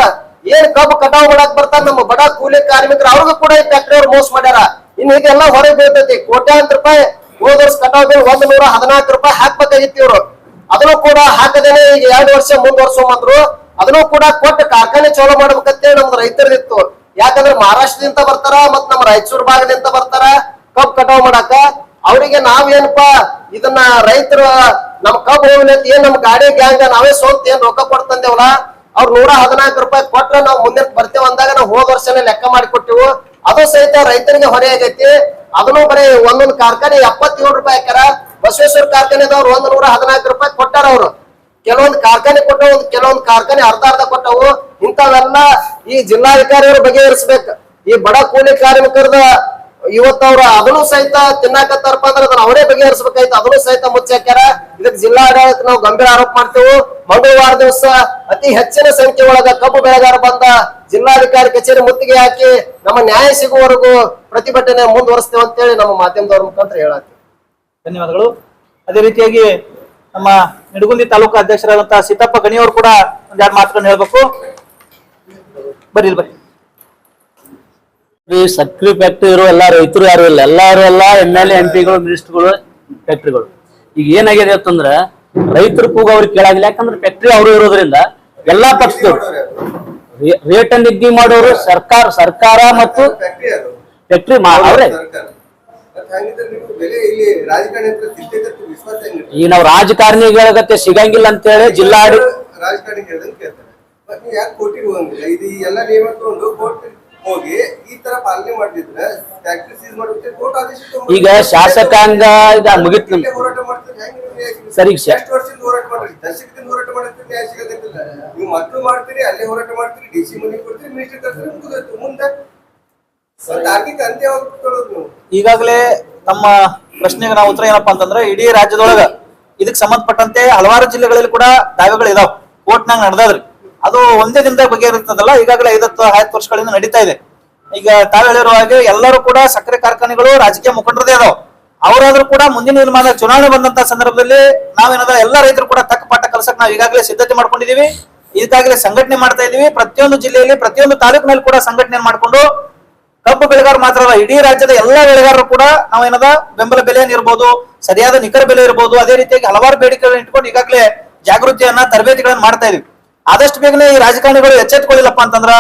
ಏನ್ ಕಬ್ಬು ಕಟಾವ್ ಮಾಡಕ್ ಬರ್ತಾರ ನಮ್ಮ ಬಡ ಕೂಲಿ ಕಾರ್ಮಿಕರು, ಅವ್ರಿಗೂ ಕೂಡ ಈ ಫ್ಯಾಕ್ಟರಿ ಅವ್ರು ಮೋಸ ಮಾಡ್ಯಾರ. ಇನ್ ಇದೆಲ್ಲ ಹೊರಗೆ ಬೀಳ್ತೈತಿ. ಕೋಟ್ಯಾಂತರ ರೂಪಾಯಿ ಹೋದ ವರ್ಷ ಕಟಾವ್ ಬಿಲ್ ಒಂದ್ ನೂರ ಹದಿನಾಲ್ಕು ರೂಪಾಯಿ ಹಾಕ್ಬೇಕಾಗಿತ್ತು ಇವ್ರು. ಅದನ್ನು ಕೂಡ ಹಾಕದೇನೆ ಈಗ ಎರಡು ವರ್ಷ ಮುಂದುವರ್ಸೋಮಂದ್ರು ಅದನ್ನು ಕೂಡ ಕೊಟ್ಟು ಕಾರ್ಖಾನೆ ಚಾಲೂ ಮಾಡ್ಬೇಕಂತೇಳಿ ನಮ್ದು ರೈತರದಿತ್ತು. ಯಾಕಂದ್ರೆ ಮಹಾರಾಷ್ಟ್ರದಿಂದ ಬರ್ತಾರ ಮತ್ ನಮ್ಮ ರಾಯಚೂರು ಭಾಗದಿಂದ ಬರ್ತಾರ, ಕಬ್ಬು ಕಟಾವ್ ಮಾಡಾಕ. ಅವರಿಗೆ ನಾವೇನಪ್ಪಾ ಇದನ್ನ ರೈತರ ನಮ್ ಕಬ್ ಹೋಗ್ಲಿ ಏನ್ ನಮ್ ಗಾಡಿ ಗ್ಯಾಂಗ ನಾವೇ ಸ್ವಂತ ಏನ್ ರೊಕ್ಕ ಕೊಡ್ತಂದೇವಲ್ಲ ಅವ್ರ ನೂರ ಹದಿನಾಲ್ಕು ರೂಪಾಯಿ ಕೊಟ್ರೆ ನಾವು ಮುಂದೆ ಬರ್ತೇವೆ ಅಂದಾಗ ನಾವು ಹೋದ ವರ್ಷನೇ ಲೆಕ್ಕ ಮಾಡಿ ಕೊಟ್ಟಿವು. ಅದು ಸಹಿತ ರೈತರಿಗೆ ಹೊರೆ ಆಗೈತಿ. ಅದನ್ನು ಬರೀ ಒಂದೊಂದು ಕಾರ್ಖಾನೆ ಎಪ್ಪತ್ತೇಳು ರೂಪಾಯಿ ಹಾಕ್ಯಾರ ಬಸವೇಶ್ವರ ಕಾರ್ಖಾನೆದವ್ರು ಒಂದ್ ನೂರ ಹದಿನಾಲ್ಕು ರೂಪಾಯಿ ಕೊಟ್ಟಾರ ಅವ್ರು. ಕೆಲವೊಂದು ಕಾರ್ಖಾನೆ ಕೊಟ್ಟವು, ಕೆಲವೊಂದು ಕಾರ್ಖಾನೆ ಅರ್ಧ ಅರ್ಧ ಕೊಟ್ಟವು. ಇಂಥವೆಲ್ಲ ಈ ಜಿಲ್ಲಾಧಿಕಾರಿಯವರು ಬಗೆಹರಿಸ್ಬೇಕು ಈ ಬಡ ಕೂಲಿ ಕಾರ್ಮಿಕರದ ಇವತ್ತವ್ರ ಅದನ್ನು ಸಹಿತ ತಿನ್ನಾಕತ್ತಾರಪ್ಪ ಅಂದ್ರೆ ಅದನ್ನ ಅವರೇ ಬಗೆಹರಿಸಬೇಕಾಯ್ತು ಅದನ್ನು ಸಹಿತ ಮುಚ್ಚಾಕ್ಯಾರ ಇದಕ್ಕೆ ಜಿಲ್ಲಾಡಳಿತ ನಾವು ಗಂಭೀರ ಆರೋಪ ಮಾಡ್ತೇವೆ. ಮಂಗಳವಾರ ದಿವಸ ಅತಿ ಹೆಚ್ಚಿನ ಸಂಖ್ಯೆ ಒಳಗ ಕಬ್ಬು ಬೆಳೆಗಾರ ಬಂದ ಜಿಲ್ಲಾಧಿಕಾರಿ ಕಚೇರಿ ಮುತ್ತಿಗೆ ಹಾಕಿ ನಮ್ಮ ನ್ಯಾಯ ಸಿಗುವವರೆಗೂ ಪ್ರತಿಭಟನೆ ಮುಂದುವರಿಸ್ತೇವೆ ಅಂತೇಳಿ ನಮ್ಮ ಮಾಧ್ಯಮದವ್ರ ಮುಖಾಂತರ ಹೇಳತ್ತೀವಿ ಧನ್ಯವಾದಗಳು. ಅದೇ ರೀತಿಯಾಗಿ ನಮ್ಮ ನಿಡಗುಂದಿ ತಾಲೂಕು ಅಧ್ಯಕ್ಷರಾದಂತಹ ಸೀತಪ್ಪ ಗಣಿಯವರು ಕೂಡ ಒಂದೆರಡು ಮಾತುಗಳನ್ನು ಹೇಳ್ಬೇಕು. ಬರ್ರಿ ಬರ್ರಿ. ಸಕ್ರಿ ಫ್ಯಾಕ್ಟ್ರಿ ಇರೋ ಎಲ್ಲಾ ರೈತರು ಯಾರು ಇಲ್ಲ ಎಲ್ಲಾರು ಎಲ್ಲ ಎಂ ಎಲ್ ಎಂ ಪಿಗಳು ಮಿನಿಸ್ಟರ್ಗಳು ಫ್ಯಾಕ್ಟ್ರಿಗಳು ಈಗ ಏನಾಗಿದೆ ಅಂತಂದ್ರ ರೈತರ ಕೂಗ ಅವ್ರಿಗೆ ಕೇಳಾಗಿಲ್ಲ ಯಾಕಂದ್ರೆ ಫ್ಯಾಕ್ಟ್ರಿ ಅವರು ಇರೋದ್ರಿಂದ ಎಲ್ಲಾ ಪಕ್ಷದವ್ರು ರೇಟ್ ನಿಗದಿ ಮಾಡೋರು ಸರ್ಕಾರ ಸರ್ಕಾರ ಮತ್ತು ಫ್ಯಾಕ್ಟ್ರಿ ಅವ್ರೆ. ಸರ್ಕಾರ ನಾವು? ಈಗ ರಾಜಕಾರಣಿಗಳಗತ್ತೆ ಸಿಗಂಗಿಲ್ಲ ಜಿಲ್ಲಾಡಿ ಈ ಈ ಕೋರ್ಟ್ ಆದೇಶ ತಗೊಂಡು ಈಗ ಶಾಸಕಾಂಗ ಇದ ಮುಗಿತ್ ಸರಿ, ವರ್ಷದಿಂದ ಹೋರಾಟ ಮಾಡ್ತೀರಿ? ಅಲ್ಲೇ ಹೋರಾಟ ಮಾಡ್ತೀರಿ ಡಿ ಸಿ ಮನೆಗೆ ಕೊಡ್ತೀರಿ ಮಿನಿಸ್ಟರ್ ಮುಂದೆ ಈಗಾಗಲೇ ನಮ್ಮ ಪ್ರಶ್ನೆಗೆ ನಾವು ಉತ್ತರ ಏನಪ್ಪಾ ಅಂತಂದ್ರೆ ಇಡೀ ರಾಜ್ಯದೊಳಗ ಇದಕ್ಕೆ ಸಂಬಂಧಪಟ್ಟಂತೆ ಹಲವಾರು ಜಿಲ್ಲೆಗಳಲ್ಲಿ ಕೂಡ ದಾವೆಗಳು ಇದಾವ್. ಕೋರ್ಟ್ನಾಗ ನಡೆದಾದ್ರಿ. ಅದು ಒಂದೇ ದಿನದಾಗ ಬಗೆಹರಿತದಲ್ಲ, ಈಗಾಗಲೇ ಐದತ್ತು ಹತ್ತು ವರ್ಷಗಳಿಂದ ನಡೀತಾ ಇದೆ. ಈಗ ತಾವು ಹೇಳಿರುವ ಹಾಗೆ ಎಲ್ಲರೂ ಕೂಡ ಸಕ್ಕರೆ ಕಾರ್ಖಾನೆಗಳು ರಾಜಕೀಯ ಮುಖಂಡರದೇ ಅದಾವ. ಅವರಾದ್ರೂ ಕೂಡ ಮುಂದಿನ ನಿರ್ಮಾಣ ಚುನಾವಣೆ ಬಂದಂತ ಸಂದರ್ಭದಲ್ಲಿ ನಾವೇನದ ಎಲ್ಲ ರೈತರು ಕೂಡ ತಕ್ಕ ಪಾಠ ಕಲಸಕ್ ನಾವು ಈಗಾಗಲೇ ಸಿದ್ಧತೆ ಮಾಡ್ಕೊಂಡಿದೀವಿ. ಈಗಾಗಲೇ ಸಂಘಟನೆ ಮಾಡ್ತಾ ಇದೀವಿ. ಪ್ರತಿಯೊಂದು ಜಿಲ್ಲೆಯಲ್ಲಿ, ಪ್ರತಿಯೊಂದು ತಾಲೂಕಿನಲ್ಲಿ ಕೂಡ ಸಂಘಟನೆ ಮಾಡ್ಕೊಂಡು ಕಬ್ಬು ಬೆಳೆಗಾರ ಮಾತ್ರ ಅಲ್ಲ, ಇಡೀ ರಾಜ್ಯದ ಎಲ್ಲಾ ಬೆಳೆಗಾರರು ಕೂಡ ನಾವೇನದ ಬೆಂಬಲ ಬೆಲೆ ಇರ್ಬೋದು ಸರಿಯಾದ ನಿಖರ ಬೆಲೆ ಇರ್ಬೋದು, ಅದೇ ರೀತಿಯಾಗಿ ಹಲವಾರು ಬೇಡಿಕೆಗಳನ್ನ ಇಟ್ಕೊಂಡು ಈಗಾಗಲೇ ಜಾಗೃತಿಯನ್ನ, ತರಬೇತಿಗಳನ್ನ ಮಾಡ್ತಾ ಇದೀವಿ. ಆದಷ್ಟು ಬೇಗನೆ ಈ ರಾಜಕಾರಣಿಗಳು ಎಚ್ಚೆತ್ಕೊಳ್ಳಿಲ್ಲಪ್ಪ ಅಂತಂದ್ರ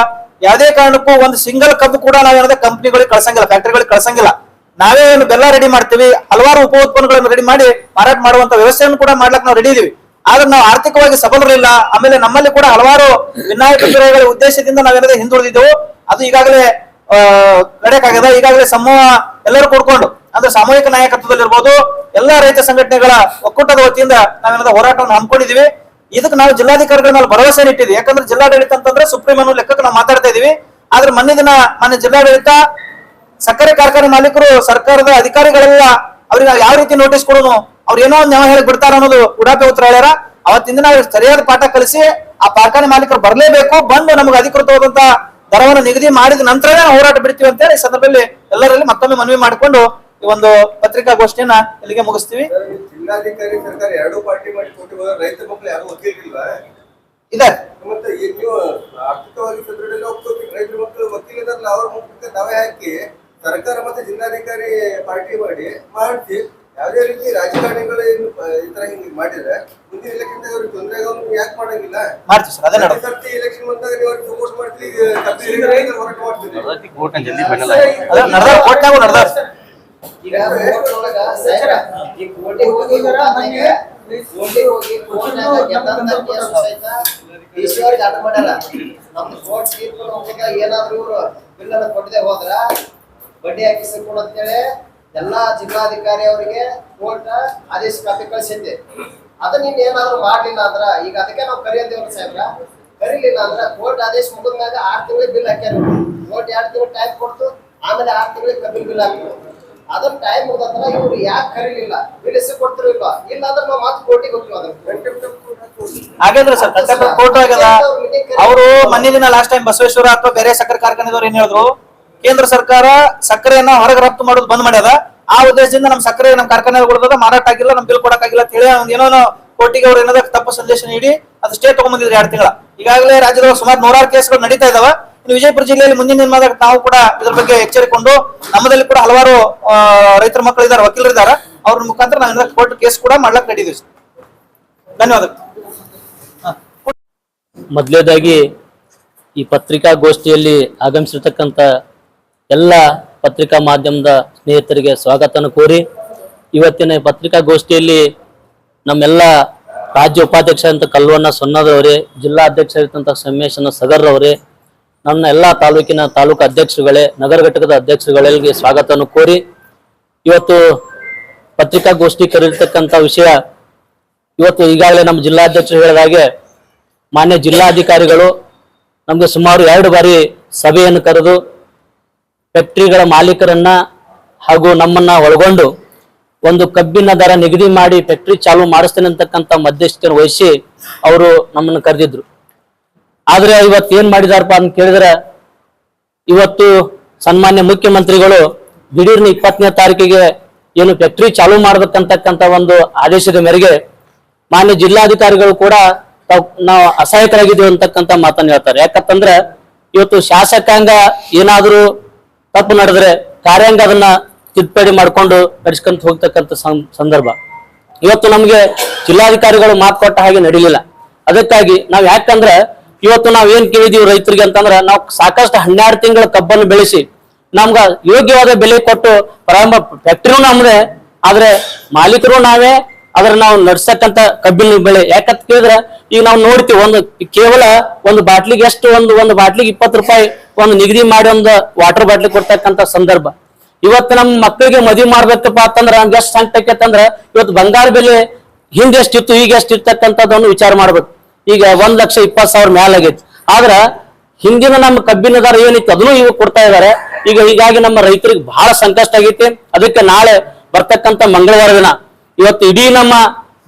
ಯಾವುದೇ ಕಾರಣಕ್ಕೂ ಒಂದು ಸಿಂಗಲ್ ಕಬ್ಬು ಕೂಡ ನಾವೇನದ ಕಂಪ್ನಿಗಳಿಗೆ ಕಳ್ಸಂಗಿಲ್ಲ ಫ್ಯಾಕ್ಟರಿಗಳಿಗೆ ಕಳ್ಸಂಗಿಲ್ಲ. ನಾವೇ ಏನು ಬೆಲ್ಲ ರೆಡಿ ಮಾಡ್ತೀವಿ, ಹಲವಾರು ಉಪ ಉತ್ಪನ್ನಗಳನ್ನು ರೆಡಿ ಮಾಡಿ ಮಾರಾಟ ಮಾಡುವಂತ ವ್ಯವಸ್ಥೆಯನ್ನು ಕೂಡ ಮಾಡ್ಲಕ್ ನಾವು ರೆಡಿ ಇದೀವಿ. ಆದ್ರೆ ನಾವು ಆರ್ಥಿಕವಾಗಿ ಸಬಲರಿಲ್ಲ, ಆಮೇಲೆ ನಮ್ಮಲ್ಲಿ ಕೂಡ ಹಲವಾರು ವಿನಾಯಕ ಉದ್ದೇಶದಿಂದ ನಾವೇನದ ಹಿಂದುಳಿದಿದ್ದೆವು. ಅದು ಈಗಾಗಲೇ ಕಡೆಕಾಗ್ಯದ ಈಗಾಗಲೇ ಸಮೂಹ ಎಲ್ಲರೂ ಕೂಡ್ಕೊಂಡು, ಅಂದ್ರೆ ಸಾಮೂಹಿಕ ನಾಯಕತ್ವದಲ್ಲಿರ್ಬೋದು, ಎಲ್ಲಾ ರೈತ ಸಂಘಟನೆಗಳ ಒಕ್ಕೂಟದ ವತಿಯಿಂದ ನಾವೇನಾದ ಹೋರಾಟವನ್ನು ಹಮ್ಮಿಕೊಂಡಿದೀವಿ ಇದಕ್ಕೆ ನಾವು ಜಿಲ್ಲಾಧಿಕಾರಿಗಳ ಮೇಲೆ ಭರವಸೆ ಇಟ್ಟಿದ್ವಿ ಯಾಕಂದ್ರೆ ಜಿಲ್ಲಾಡಳಿತ ಅಂತಂದ್ರೆ ಸುಪ್ರೀಂ ಅನ್ನೋ ಲೆಕ್ಕಕ್ಕೆ ನಾವು ಮಾತಾಡ್ತಾ ಇದೀವಿ ಆದ್ರೆ ಮೊನ್ನೆ ದಿನ ಮೊನ್ನೆ ಜಿಲ್ಲಾಡಳಿತ, ಸಕ್ಕರೆ ಕಾರ್ಖಾನೆ ಮಾಲೀಕರು, ಸರ್ಕಾರದ ಅಧಿಕಾರಿಗಳೆಲ್ಲ ಅವ್ರಿಗೆ ಯಾವ ರೀತಿ ನೋಟಿಸ್ ಕೊಡೋನು ಅವ್ರು ಏನೋ ಒಂದು ನ್ಯಾಯ ಹೇಳಿ ಬಿಡ್ತಾರ ಅನ್ನೋದು ಉಡಾಪೆ ಉತ್ತರ ಹೇಳ್ಯಾರ. ಅವತ್ತಿಂದ ನಾವು ಸರಿಯಾದ ಪಾಠ ಕಲಿಸಿ ಆ ಕಾರ್ಖಾನೆ ಮಾಲೀಕರು ಬರಲೇಬೇಕು. ಬಂದು ನಮ್ಗೆ ಅಧಿಕೃತವಾದಂತ ದರವನ್ನು ನಿಗದಿ ಮಾಡಿದ ನಂತರನೇ ಹೋರಾಟ ಬಿಡ್ತೀವಿ ಅಂತೇಳಿ ಹೇಳಿ ಸಂದರ್ಭದಲ್ಲಿ ಎಲ್ಲರಲ್ಲಿ ಮತ್ತೊಮ್ಮೆ ಮನವಿ ಮಾಡಿಕೊಂಡು ಈ ಒಂದು ಪತ್ರಿಕಾಗೋಷ್ಠಿಯನ್ನ ಇಲ್ಲಿಗೆ ಮುಗಿಸ್ತೀವಿ. ಜಿಲ್ಲಾಧಿಕಾರಿ ಸರ್ಕಾರ ಎರಡೂ ಪಾರ್ಟಿ ಮಾಡಿ ರೈತ ಮಕ್ಕಳು ಯಾರು ವಕೀಲರಿಲ್ವಾ ಇದೆ. ಮತ್ತೆ ನೀವು ಆರ್ಥಿಕವಾಗಿ ಸದೃಢ ಒಪ್ಕೋತೀವಿ ರೈತರ ಮಕ್ಕಳು ವಕೀಲ ಇದಾರಲ್ಲ ಅವ್ರ ಮುಖಕ್ಕೆ ದಾವೆ ಹಾಕಿ ಸರ್ಕಾರ ಮತ್ತೆ ಜಿಲ್ಲಾಧಿಕಾರಿ ಪಾರ್ಟಿ ಮಾಡಿ ಮಾಡಿಸಿ ಯಾವುದೇ ರೀತಿ ರಾಜಕಾರಣಿಗಳು ಈ ತರ ಹಿಂಗ್ ಮಾಡಿದ್ರೆ ಮುಂದಿನ ಎಲೆಕ್ಷನ್ ಅವ್ರಿಗೆ ತೊಂದರೆ ಆಗೋದು ಯಾಕೆ ಮಾಡಂಗಿಲ್ಲ? ಮಾಡ್ತೀವಿ ಸರ್ ಅದೇ ಪ್ರತಿ ಸರ್ತಿ ಎಲೆಕ್ಷನ್ ಬಂದಾಗ ನೀವು ಅವ್ರಿಗೆ ಸಪೋರ್ಟ್ ಮಾಡ್ತೀವಿ ಈಗ ಹೋರಾಟ ಕೋರ್ಟ್ನೊಳಗ ಈ ಕೋರ್ಟಿಗೆ ಹೋಗಿ ಹೋರಾಟಕ್ಕೆ ಕೋರ್ಟಿಗೆ ಹೋಗಿ ಕೋರ್ಟ್ನಾಗ ಗೆದ್ದಂತ ಕೇಸ್ ಸಹಿತ DC ಅವ್ರಿಗೆ ಅಡ್ಡ ಮಾಡ್ಯಾರ ನಮ್ದು ಕೋರ್ಟ್ ತೀರ್ಪು ಹೋದಾಗ ಏನಾದ್ರು ಇವ್ರು ಕೊಡದೆ ಹೋದ್ರ ಬಡ್ಡಿ ಹಾಕಿಸಿಕೊಂಡು ಅಂತೇಳಿ ಎಲ್ಲಾ ಜಿಲ್ಲಾಧಿಕಾರಿ ಅವರಿಗೆ ಕೋರ್ಟ್ ಆದೇಶ ಕಾಪಿ ಕಳಿಸಿದ್ದೆ. ಅದನ್ನ ನೀನ್ ಏನಾದ್ರು ಮಾಡ್ಲಿಲ್ಲ ಅಂದ್ರ ಈಗ ಅದಕ್ಕೆ ನಾವು ಕರೆಯೋದೇವ್ರ ಸಾಹೇಬ್ರ. ಕರೀಲಿಲ್ಲ ಅಂದ್ರ ಕೋರ್ಟ್ ಆದೇಶ ಮುಗಿದ್ಮ್ಯಾಗ ಆರ್ ತಿಂಗಳಿಗೆ ಬಿಲ್ ಹಾಕ್ಯಾರ. ಕೋರ್ಟ್ ಎರಡು ತಿಂಗಳು ಟೈಮ್ ಕೊಡ್ತು ಆಮೇಲೆ ಆರ್ ತಿಂಗಳಿಗೆ ಕಬಿಲ್ ಬಿಲ್ ಹಾಕಿದ್ರು ಅದನ್ನ ಟೈಮ್ ಮುಗ್ದತ್ರ ಇವ್ರು ಯಾಕೆ ಕರೀಲಿಲ್ಲ? ಬಿಡಿಸಿ ಕೊಡ್ತಿರ್ಲಿಲ್ಲ ಇಲ್ಲ ಅಂದ್ರೆ ನಾವು ಮತ್ತೆ ಕೋರ್ಟಿಗೆ ಹೋಗ್ತೀವಿ ಅದನ್ನ. ಹಾಗಾದ್ರೆ ಸರ್ ಕೋರ್ಟ್ ಆಗ್ಯದ ಅವರು ಮೊನ್ನೆ ದಿನ ಲಾಸ್ಟ್ ಟೈಮ್ ಬಸವೇಶ್ವರ ಅಥವಾ ಬೇರೆ ಸಕ್ಕರೆ ಕಾರ್ಖಾನೆದವ್ರು ಏನ್ ಹೇಳಿದ್ರು? ಕೇಂದ್ರ ಸರ್ಕಾರ ಸಕ್ಕರೆಯನ್ನ ಹೊರಗೆ ರಫ್ತು ಮಾಡೋದು ಬಂದ್ ಮಾಡ್ಯದ. ಆ ಉದ್ದೇಶದಿಂದ ನಮ್ಮ ಸಕ್ಕರೆ, ನಮ್ ಕಾರ್ಖಾನೆಗಳು ಮಾರಾಟ ಆಗಿಲ್ಲ, ನಮ್ ಬಿಲ್ ಕೊಡಕ್ಕಾಗಿಲ್ಲ ಅಂತ ಹೇಳಿ ಏನೋ ಕೋಟಿಗೆ ಅವ್ರು ಏನಾದ್ರು ತಪ್ಪು ಸಂದೇಶ ನೀಡಿ ಅದು ಸ್ಟೇ ತಗೊಂಡ್ಬಂದಿದ್ರು ಎರಡು ತಿಂಗಳ. ಈಗಾಗಲೇ ರಾಜ್ಯದೊಳಗೆ ಸುಮಾರು ನೂರಾರು ಕೇಸ್ಗಳು ನಡೀತಾ ಇದಾವ. ವಿಜಯಪುರ ಜಿಲ್ಲೆಯಲ್ಲಿ ಮುಂದಿನ ದಿನದಾಗ ನಾವು ಕೂಡ ಇದ್ರ ಬಗ್ಗೆ ಎಚ್ಚರಿಕೊಂಡು ನಮ್ಮದಲ್ಲಿ ಕೂಡ ಹಲವಾರು ರೈತರ ಮಕ್ಕಳು ಇದ್ದಾರೆ ವಕೀಲರು ಇದ್ದಾರೆ ಅವ್ರ ಮುಖಾಂತರ ನಾವು ಕೋರ್ಟ್ ಕೇಸ್ ಕೂಡ ಮಾಡ್ಲಕ್ ನಡೀತೀವಿ ಸರ್. ಧನ್ಯವಾದಗಳು. ಮೊದಲೇದಾಗಿ ಈ ಪತ್ರಿಕಾಗೋಷ್ಠಿಯಲ್ಲಿ ಆಗಮಿಸಿರ್ತಕ್ಕಂಥ ಎಲ್ಲ ಪತ್ರಿಕಾ ಮಾಧ್ಯಮದ ಸ್ನೇಹಿತರಿಗೆ ಸ್ವಾಗತನ ಕೋರಿ ಇವತ್ತಿನ ಪತ್ರಿಕಾಗೋಷ್ಠಿಯಲ್ಲಿ ನಮ್ಮೆಲ್ಲ ರಾಜ್ಯ ಉಪಾಧ್ಯಕ್ಷ ಅಂತ ಕಲ್ವಣ್ಣ ಸೊನ್ನದವರೇ ಜಿಲ್ಲಾ ಅಧ್ಯಕ್ಷರಿದ್ದಂಥ ಸಮ್ಮೇಶನ ಸಗರ್ ಅವರೇ ನನ್ನ ಎಲ್ಲ ತಾಲೂಕಿನ ತಾಲೂಕು ಅಧ್ಯಕ್ಷರುಗಳೇ, ನಗರ ಘಟಕದ ಅಧ್ಯಕ್ಷರುಗಳಿಗೆ ಸ್ವಾಗತವನ್ನು ಕೋರಿ ಇವತ್ತು ಪತ್ರಿಕಾಗೋಷ್ಠಿ ಕರೀತಕ್ಕಂಥ ವಿಷಯ ಇವತ್ತು ಈಗಾಗಲೇ ನಮ್ಮ ಜಿಲ್ಲಾಧ್ಯಕ್ಷರು ಹೇಳಿದ ಹಾಗೆ ಮಾನ್ಯ ಜಿಲ್ಲಾಧಿಕಾರಿಗಳು ನಮಗೆ ಸುಮಾರು ಎರಡು ಬಾರಿ ಸಭೆಯನ್ನು ಕರೆದು ಫ್ಯಾಕ್ಟರಿಗಳ ಮಾಲೀಕರನ್ನ ಹಾಗೂ ನಮ್ಮನ್ನ ಒಳಗೊಂಡು ಒಂದು ಕಬ್ಬಿನ ದರ ನಿಗದಿ ಮಾಡಿ ಫ್ಯಾಕ್ಟರಿ ಚಾಲು ಮಾಡಿಸ್ತೇನೆ ಅಂತಕ್ಕಂಥ ಮಧ್ಯಸ್ಥಿಕೆ ವಹಿಸಿ ಅವರು ನಮ್ಮನ್ನು ಕರೆದಿದ್ರು. ಆದ್ರೆ ಇವತ್ತು ಏನ್ ಮಾಡಿದಾರಪ್ಪ ಅಂತ ಕೇಳಿದ್ರೆ ಇವತ್ತು ಸನ್ಮಾನ್ಯ ಮುಖ್ಯಮಂತ್ರಿಗಳು ದಿಢೀರ್ನ ಇಪ್ಪತ್ತನೇ ತಾರೀಕಿಗೆ ಏನು ಫ್ಯಾಕ್ಟರಿ ಚಾಲು ಮಾಡ್ಬೇಕಂತಕ್ಕಂಥ ಒಂದು ಆದೇಶದ ಮೇರೆಗೆ ಮಾನ್ಯ ಜಿಲ್ಲಾಧಿಕಾರಿಗಳು ಕೂಡ ನಾವು ಅಸಹಾಯಕರಾಗಿದ್ದೀವಿ ಅಂತಕ್ಕಂಥ ಮಾತನ್ನು ಹೇಳ್ತಾರೆ. ಯಾಕಂತಂದ್ರೆ ಇವತ್ತು ಶಾಸಕಾಂಗ ಏನಾದರೂ ತಪ್ಪು ನಡೆದ್ರೆ ಕಾರ್ಯಾಂಗ ಅದನ್ನ ತಿದ್ದುಪಡಿ ಮಾಡ್ಕೊಂಡು ನಡೆಸ್ಕೊಂತ ಹೋಗ್ತಕ್ಕಂಥ ಸಂದರ್ಭ. ಇವತ್ತು ನಮಗೆ ಜಿಲ್ಲಾಧಿಕಾರಿಗಳು ಮಾತು ಕೊಟ್ಟ ಹಾಗೆ ನಡೀಲಿಲ್ಲ. ಅದಕ್ಕಾಗಿ ನಾವು ಯಾಕಂದ್ರೆ ಇವತ್ತು ನಾವ್ ಏನ್ ಕೇಳಿದೀವಿ ರೈತರಿಗೆ ಅಂತಂದ್ರೆ ನಾವು ಸಾಕಷ್ಟು ಹನ್ನೆರಡು ತಿಂಗಳ ಕಬ್ಬನ್ನು ಬೆಳೆಸಿ ನಮ್ಗ ಯೋಗ್ಯವಾದ ಬೆಲೆ ಕೊಟ್ಟು ಪ್ರಾರಂಭ ಫ್ಯಾಕ್ಟ್ರಿನೂ ನಮ್ದೆ, ಆದ್ರೆ ಮಾಲೀಕರು ನಾವೇ ಅದ್ರ ನಾವು ನಡ್ಸಕ್ಕಂತ ಕಬ್ಬಿನ ಬೆಳೆ. ಯಾಕಂತ ಕೇಳಿದ್ರೆ, ಈಗ ನಾವು ನೋಡ್ತೀವಿ, ಒಂದು ಕೇವಲ ಒಂದು ಬಾಟ್ಲಿಗೆ ಎಷ್ಟು, ಒಂದು ಒಂದು ಬಾಟ್ಲಿಗೆ ಇಪ್ಪತ್ತು ರೂಪಾಯಿ ಒಂದು ನಿಗದಿ ಮಾಡಿ ಒಂದು ವಾಟರ್ ಬಾಟ್ಲಿ ಕೊಡ್ತಕ್ಕಂತ ಸಂದರ್ಭ. ಇವತ್ತು ನಮ್ಮ ಮಕ್ಕಳಿಗೆ ಮದುವೆ ಮಾಡ್ಬೇಕಪ್ಪ ಅಂತಂದ್ರೆ ನಮ್ಗೆ ಎಷ್ಟು ಸಂಕಟ ಆಕೈತೆ ಇವತ್ತು ಬಂಗಾರ ಬೆಲೆ ಹಿಂದೆ ಎಷ್ಟಿತ್ತು ಈಗ ಎಷ್ಟು ಇರ್ತಕ್ಕಂಥದ್ದನ್ನು ವಿಚಾರ ಮಾಡ್ಬೇಕು. ಈಗ ಒಂದ್ ಲಕ್ಷ ಇಪ್ಪತ್ತು ಸಾವಿರ ಮ್ಯಾಲ ಆಗೈತಿ. ಆದ್ರ ಹಿಂದಿನ ನಮ್ಮ ಕಬ್ಬಿನ ದರ ಏನಿತ್ತು, ಅದನ್ನು ಇವಾಗ ಕೊಡ್ತಾ ಇದ್ದಾರೆ ಈಗ ಹೀಗಾಗಿ ನಮ್ಮ ರೈತರಿಗೆ ಬಹಳ ಸಂಕಷ್ಟ ಆಗೈತಿ. ಅದಕ್ಕೆ ನಾಳೆ ಬರ್ತಕ್ಕಂಥ ಮಂಗಳವಾರ ದಿನ ಇವತ್ತು ಇಡೀ ನಮ್ಮ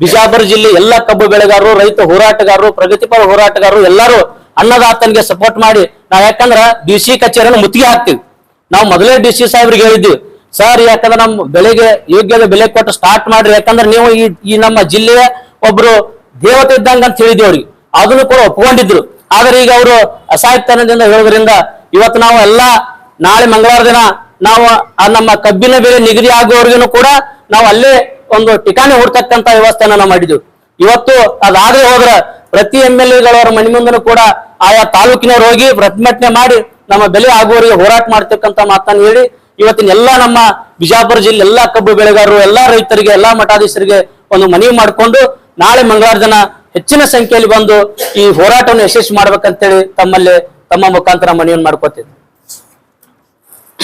ಬಿಜಾಪುರ ಜಿಲ್ಲೆ ಎಲ್ಲ ಕಬ್ಬು ಬೆಳೆಗಾರರು, ರೈತ ಹೋರಾಟಗಾರರು ಪ್ರಗತಿಪರ ಹೋರಾಟಗಾರರು ಎಲ್ಲರೂ ಅನ್ನದಾತನಿಗೆ ಸಪೋರ್ಟ್ ಮಾಡಿ ನಾವು ಯಾಕಂದ್ರ ಡಿ ಸಿ ಕಚೇರಿಯನ್ನು ಮುತ್ತಿಗೆ ಹಾಕ್ತಿವಿ. ನಾವು ಮೊದಲೇ ಡಿ ಸಿ ಸಾಹೇಬ್ರಿಗೆ ಹೇಳಿದ್ವಿ, ಸರ್, ಯಾಕಂದ್ರೆ ನಮ್ಮ ಬೆಳೆಗೆ ಯೋಗ್ಯದ ಬೆಲೆ ಕೊಟ್ಟು ಸ್ಟಾರ್ಟ್ ಮಾಡ್ರಿ, ಯಾಕಂದ್ರೆ ನೀವು ಈ ಈ ನಮ್ಮ ಜಿಲ್ಲೆಯ ಒಬ್ರು ದೇವತೆ ಇದ್ದಂಗ ಅಂತ ಹೇಳಿದ್ವಿ ಅವ್ರಿಗೆ. ಅದನ್ನು ಕೂಡ ಒಪ್ಕೊಂಡಿದ್ರು. ಆದ್ರೆ ಈಗ ಅವರು ಅಸಹಾಯತನದಿಂದ ಹೇಳೋದ್ರಿಂದ ಇವತ್ತು ನಾವು ಎಲ್ಲ ನಾಳೆ ಮಂಗಳವಾರ ದಿನ ನಾವು ಆ ನಮ್ಮ ಕಬ್ಬಿನ ಬೆಲೆ ನಿಗದಿ ಆಗುವವರೆಗೂ ಕೂಡ ನಾವು ಅಲ್ಲೇ ಒಂದು ಠಿಕಾಣಿ ಹುಡ್ತಕ್ಕಂತ ವ್ಯವಸ್ಥೆನ ನಾವು ಮಾಡಿದ್ವಿ. ಇವತ್ತು ಅದಾದ್ರೆ ಹೋದ್ರೆ ಪ್ರತಿ ಎಂ ಎಲ್ ಎಗಳವರ ಮನೆ ಮುಂದನು ಕೂಡ ಆಯಾ ತಾಲೂಕಿನವ್ರು ಹೋಗಿ ಪ್ರತಿಭಟನೆ ಮಾಡಿ ನಮ್ಮ ಬೆಲೆ ಆಗುವವರಿಗೆ ಹೋರಾಟ ಮಾಡ್ತಕ್ಕಂತ ಮಾತನ್ನು ಹೇಳಿ ಇವತ್ತಿನ ಎಲ್ಲಾ ನಮ್ಮ ಬಿಜಾಪುರ ಜಿಲ್ಲೆ ಎಲ್ಲಾ ಕಬ್ಬು ಬೆಳೆಗಾರರು, ಎಲ್ಲಾ ರೈತರಿಗೆ, ಎಲ್ಲಾ ಮಠಾಧೀಶರಿಗೆ ಒಂದು ಮನವಿ ಮಾಡಿಕೊಂಡು ನಾಳೆ ಮಂಗಳವಾರ ದಿನ ಹೆಚ್ಚಿನ ಸಂಖ್ಯೆಯಲ್ಲಿ ಬಂದು ಈ ಹೋರಾಟವನ್ನು ಯಶಸ್ವಿ ಮಾಡ್ಬೇಕಂತೇಳಿ ತಮ್ಮಲ್ಲಿ ತಮ್ಮ ಮುಖಾಂತರ ಮನವಿಯನ್ನು ಮಾಡ್ಕೋತೀವಿ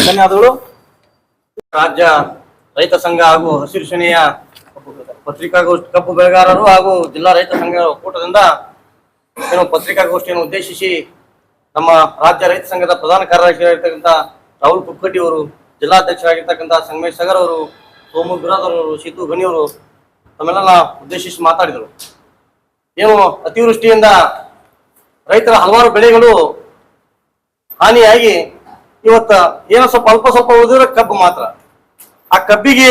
ಧನ್ಯವಾದಗಳು. ರಾಜ್ಯ ರೈತ ಸಂಘ ಹಾಗೂ ಹಸಿರು ಸೇನೆಯ ಪತ್ರಿಕಾಗೋಷ್ಠಿ ಕಬ್ಬು ಬೆಳೆಗಾರರು ಹಾಗೂ ಜಿಲ್ಲಾ ರೈತ ಸಂಘ ಒಕ್ಕೂಟದಿಂದ ಏನು ಪತ್ರಿಕಾಗೋಷ್ಠಿಯನ್ನು ಉದ್ದೇಶಿಸಿ ನಮ್ಮ ರಾಜ್ಯ ರೈತ ಸಂಘದ ಪ್ರಧಾನ ಕಾರ್ಯದರ್ಶಿಯಾಗಿರ್ತಕ್ಕಂಥ ರಾಹುಲ್ ಕುಕ್ಕಟ್ಟಿ ಅವರು, ಜಿಲ್ಲಾಧ್ಯಕ್ಷರಾಗಿರ್ತಕ್ಕಂಥ ಸಂಗಮೇಶ್ ಸಗರ್ ಅವರು, ಸೋಮು ಬಿರಾದರ್ ಅವರು, ಸೀತು ಗಣಿ ಅವರು ತಮ್ಮೆಲ್ಲ ಉದ್ದೇಶಿಸಿ ಮಾತಾಡಿದರು. ಏನು ಅತಿವೃಷ್ಟಿಯಿಂದ ರೈತರ ಹಲವಾರು ಬೆಳೆಗಳು ಹಾನಿಯಾಗಿ ಇವತ್ತು ಏನೋ ಸ್ವಲ್ಪ, ಅಲ್ಪ ಸ್ವಲ್ಪ ಉಳಿದಿರೋ ಕಬ್ಬು ಮಾತ್ರ. ಆ ಕಬ್ಬಿಗೆ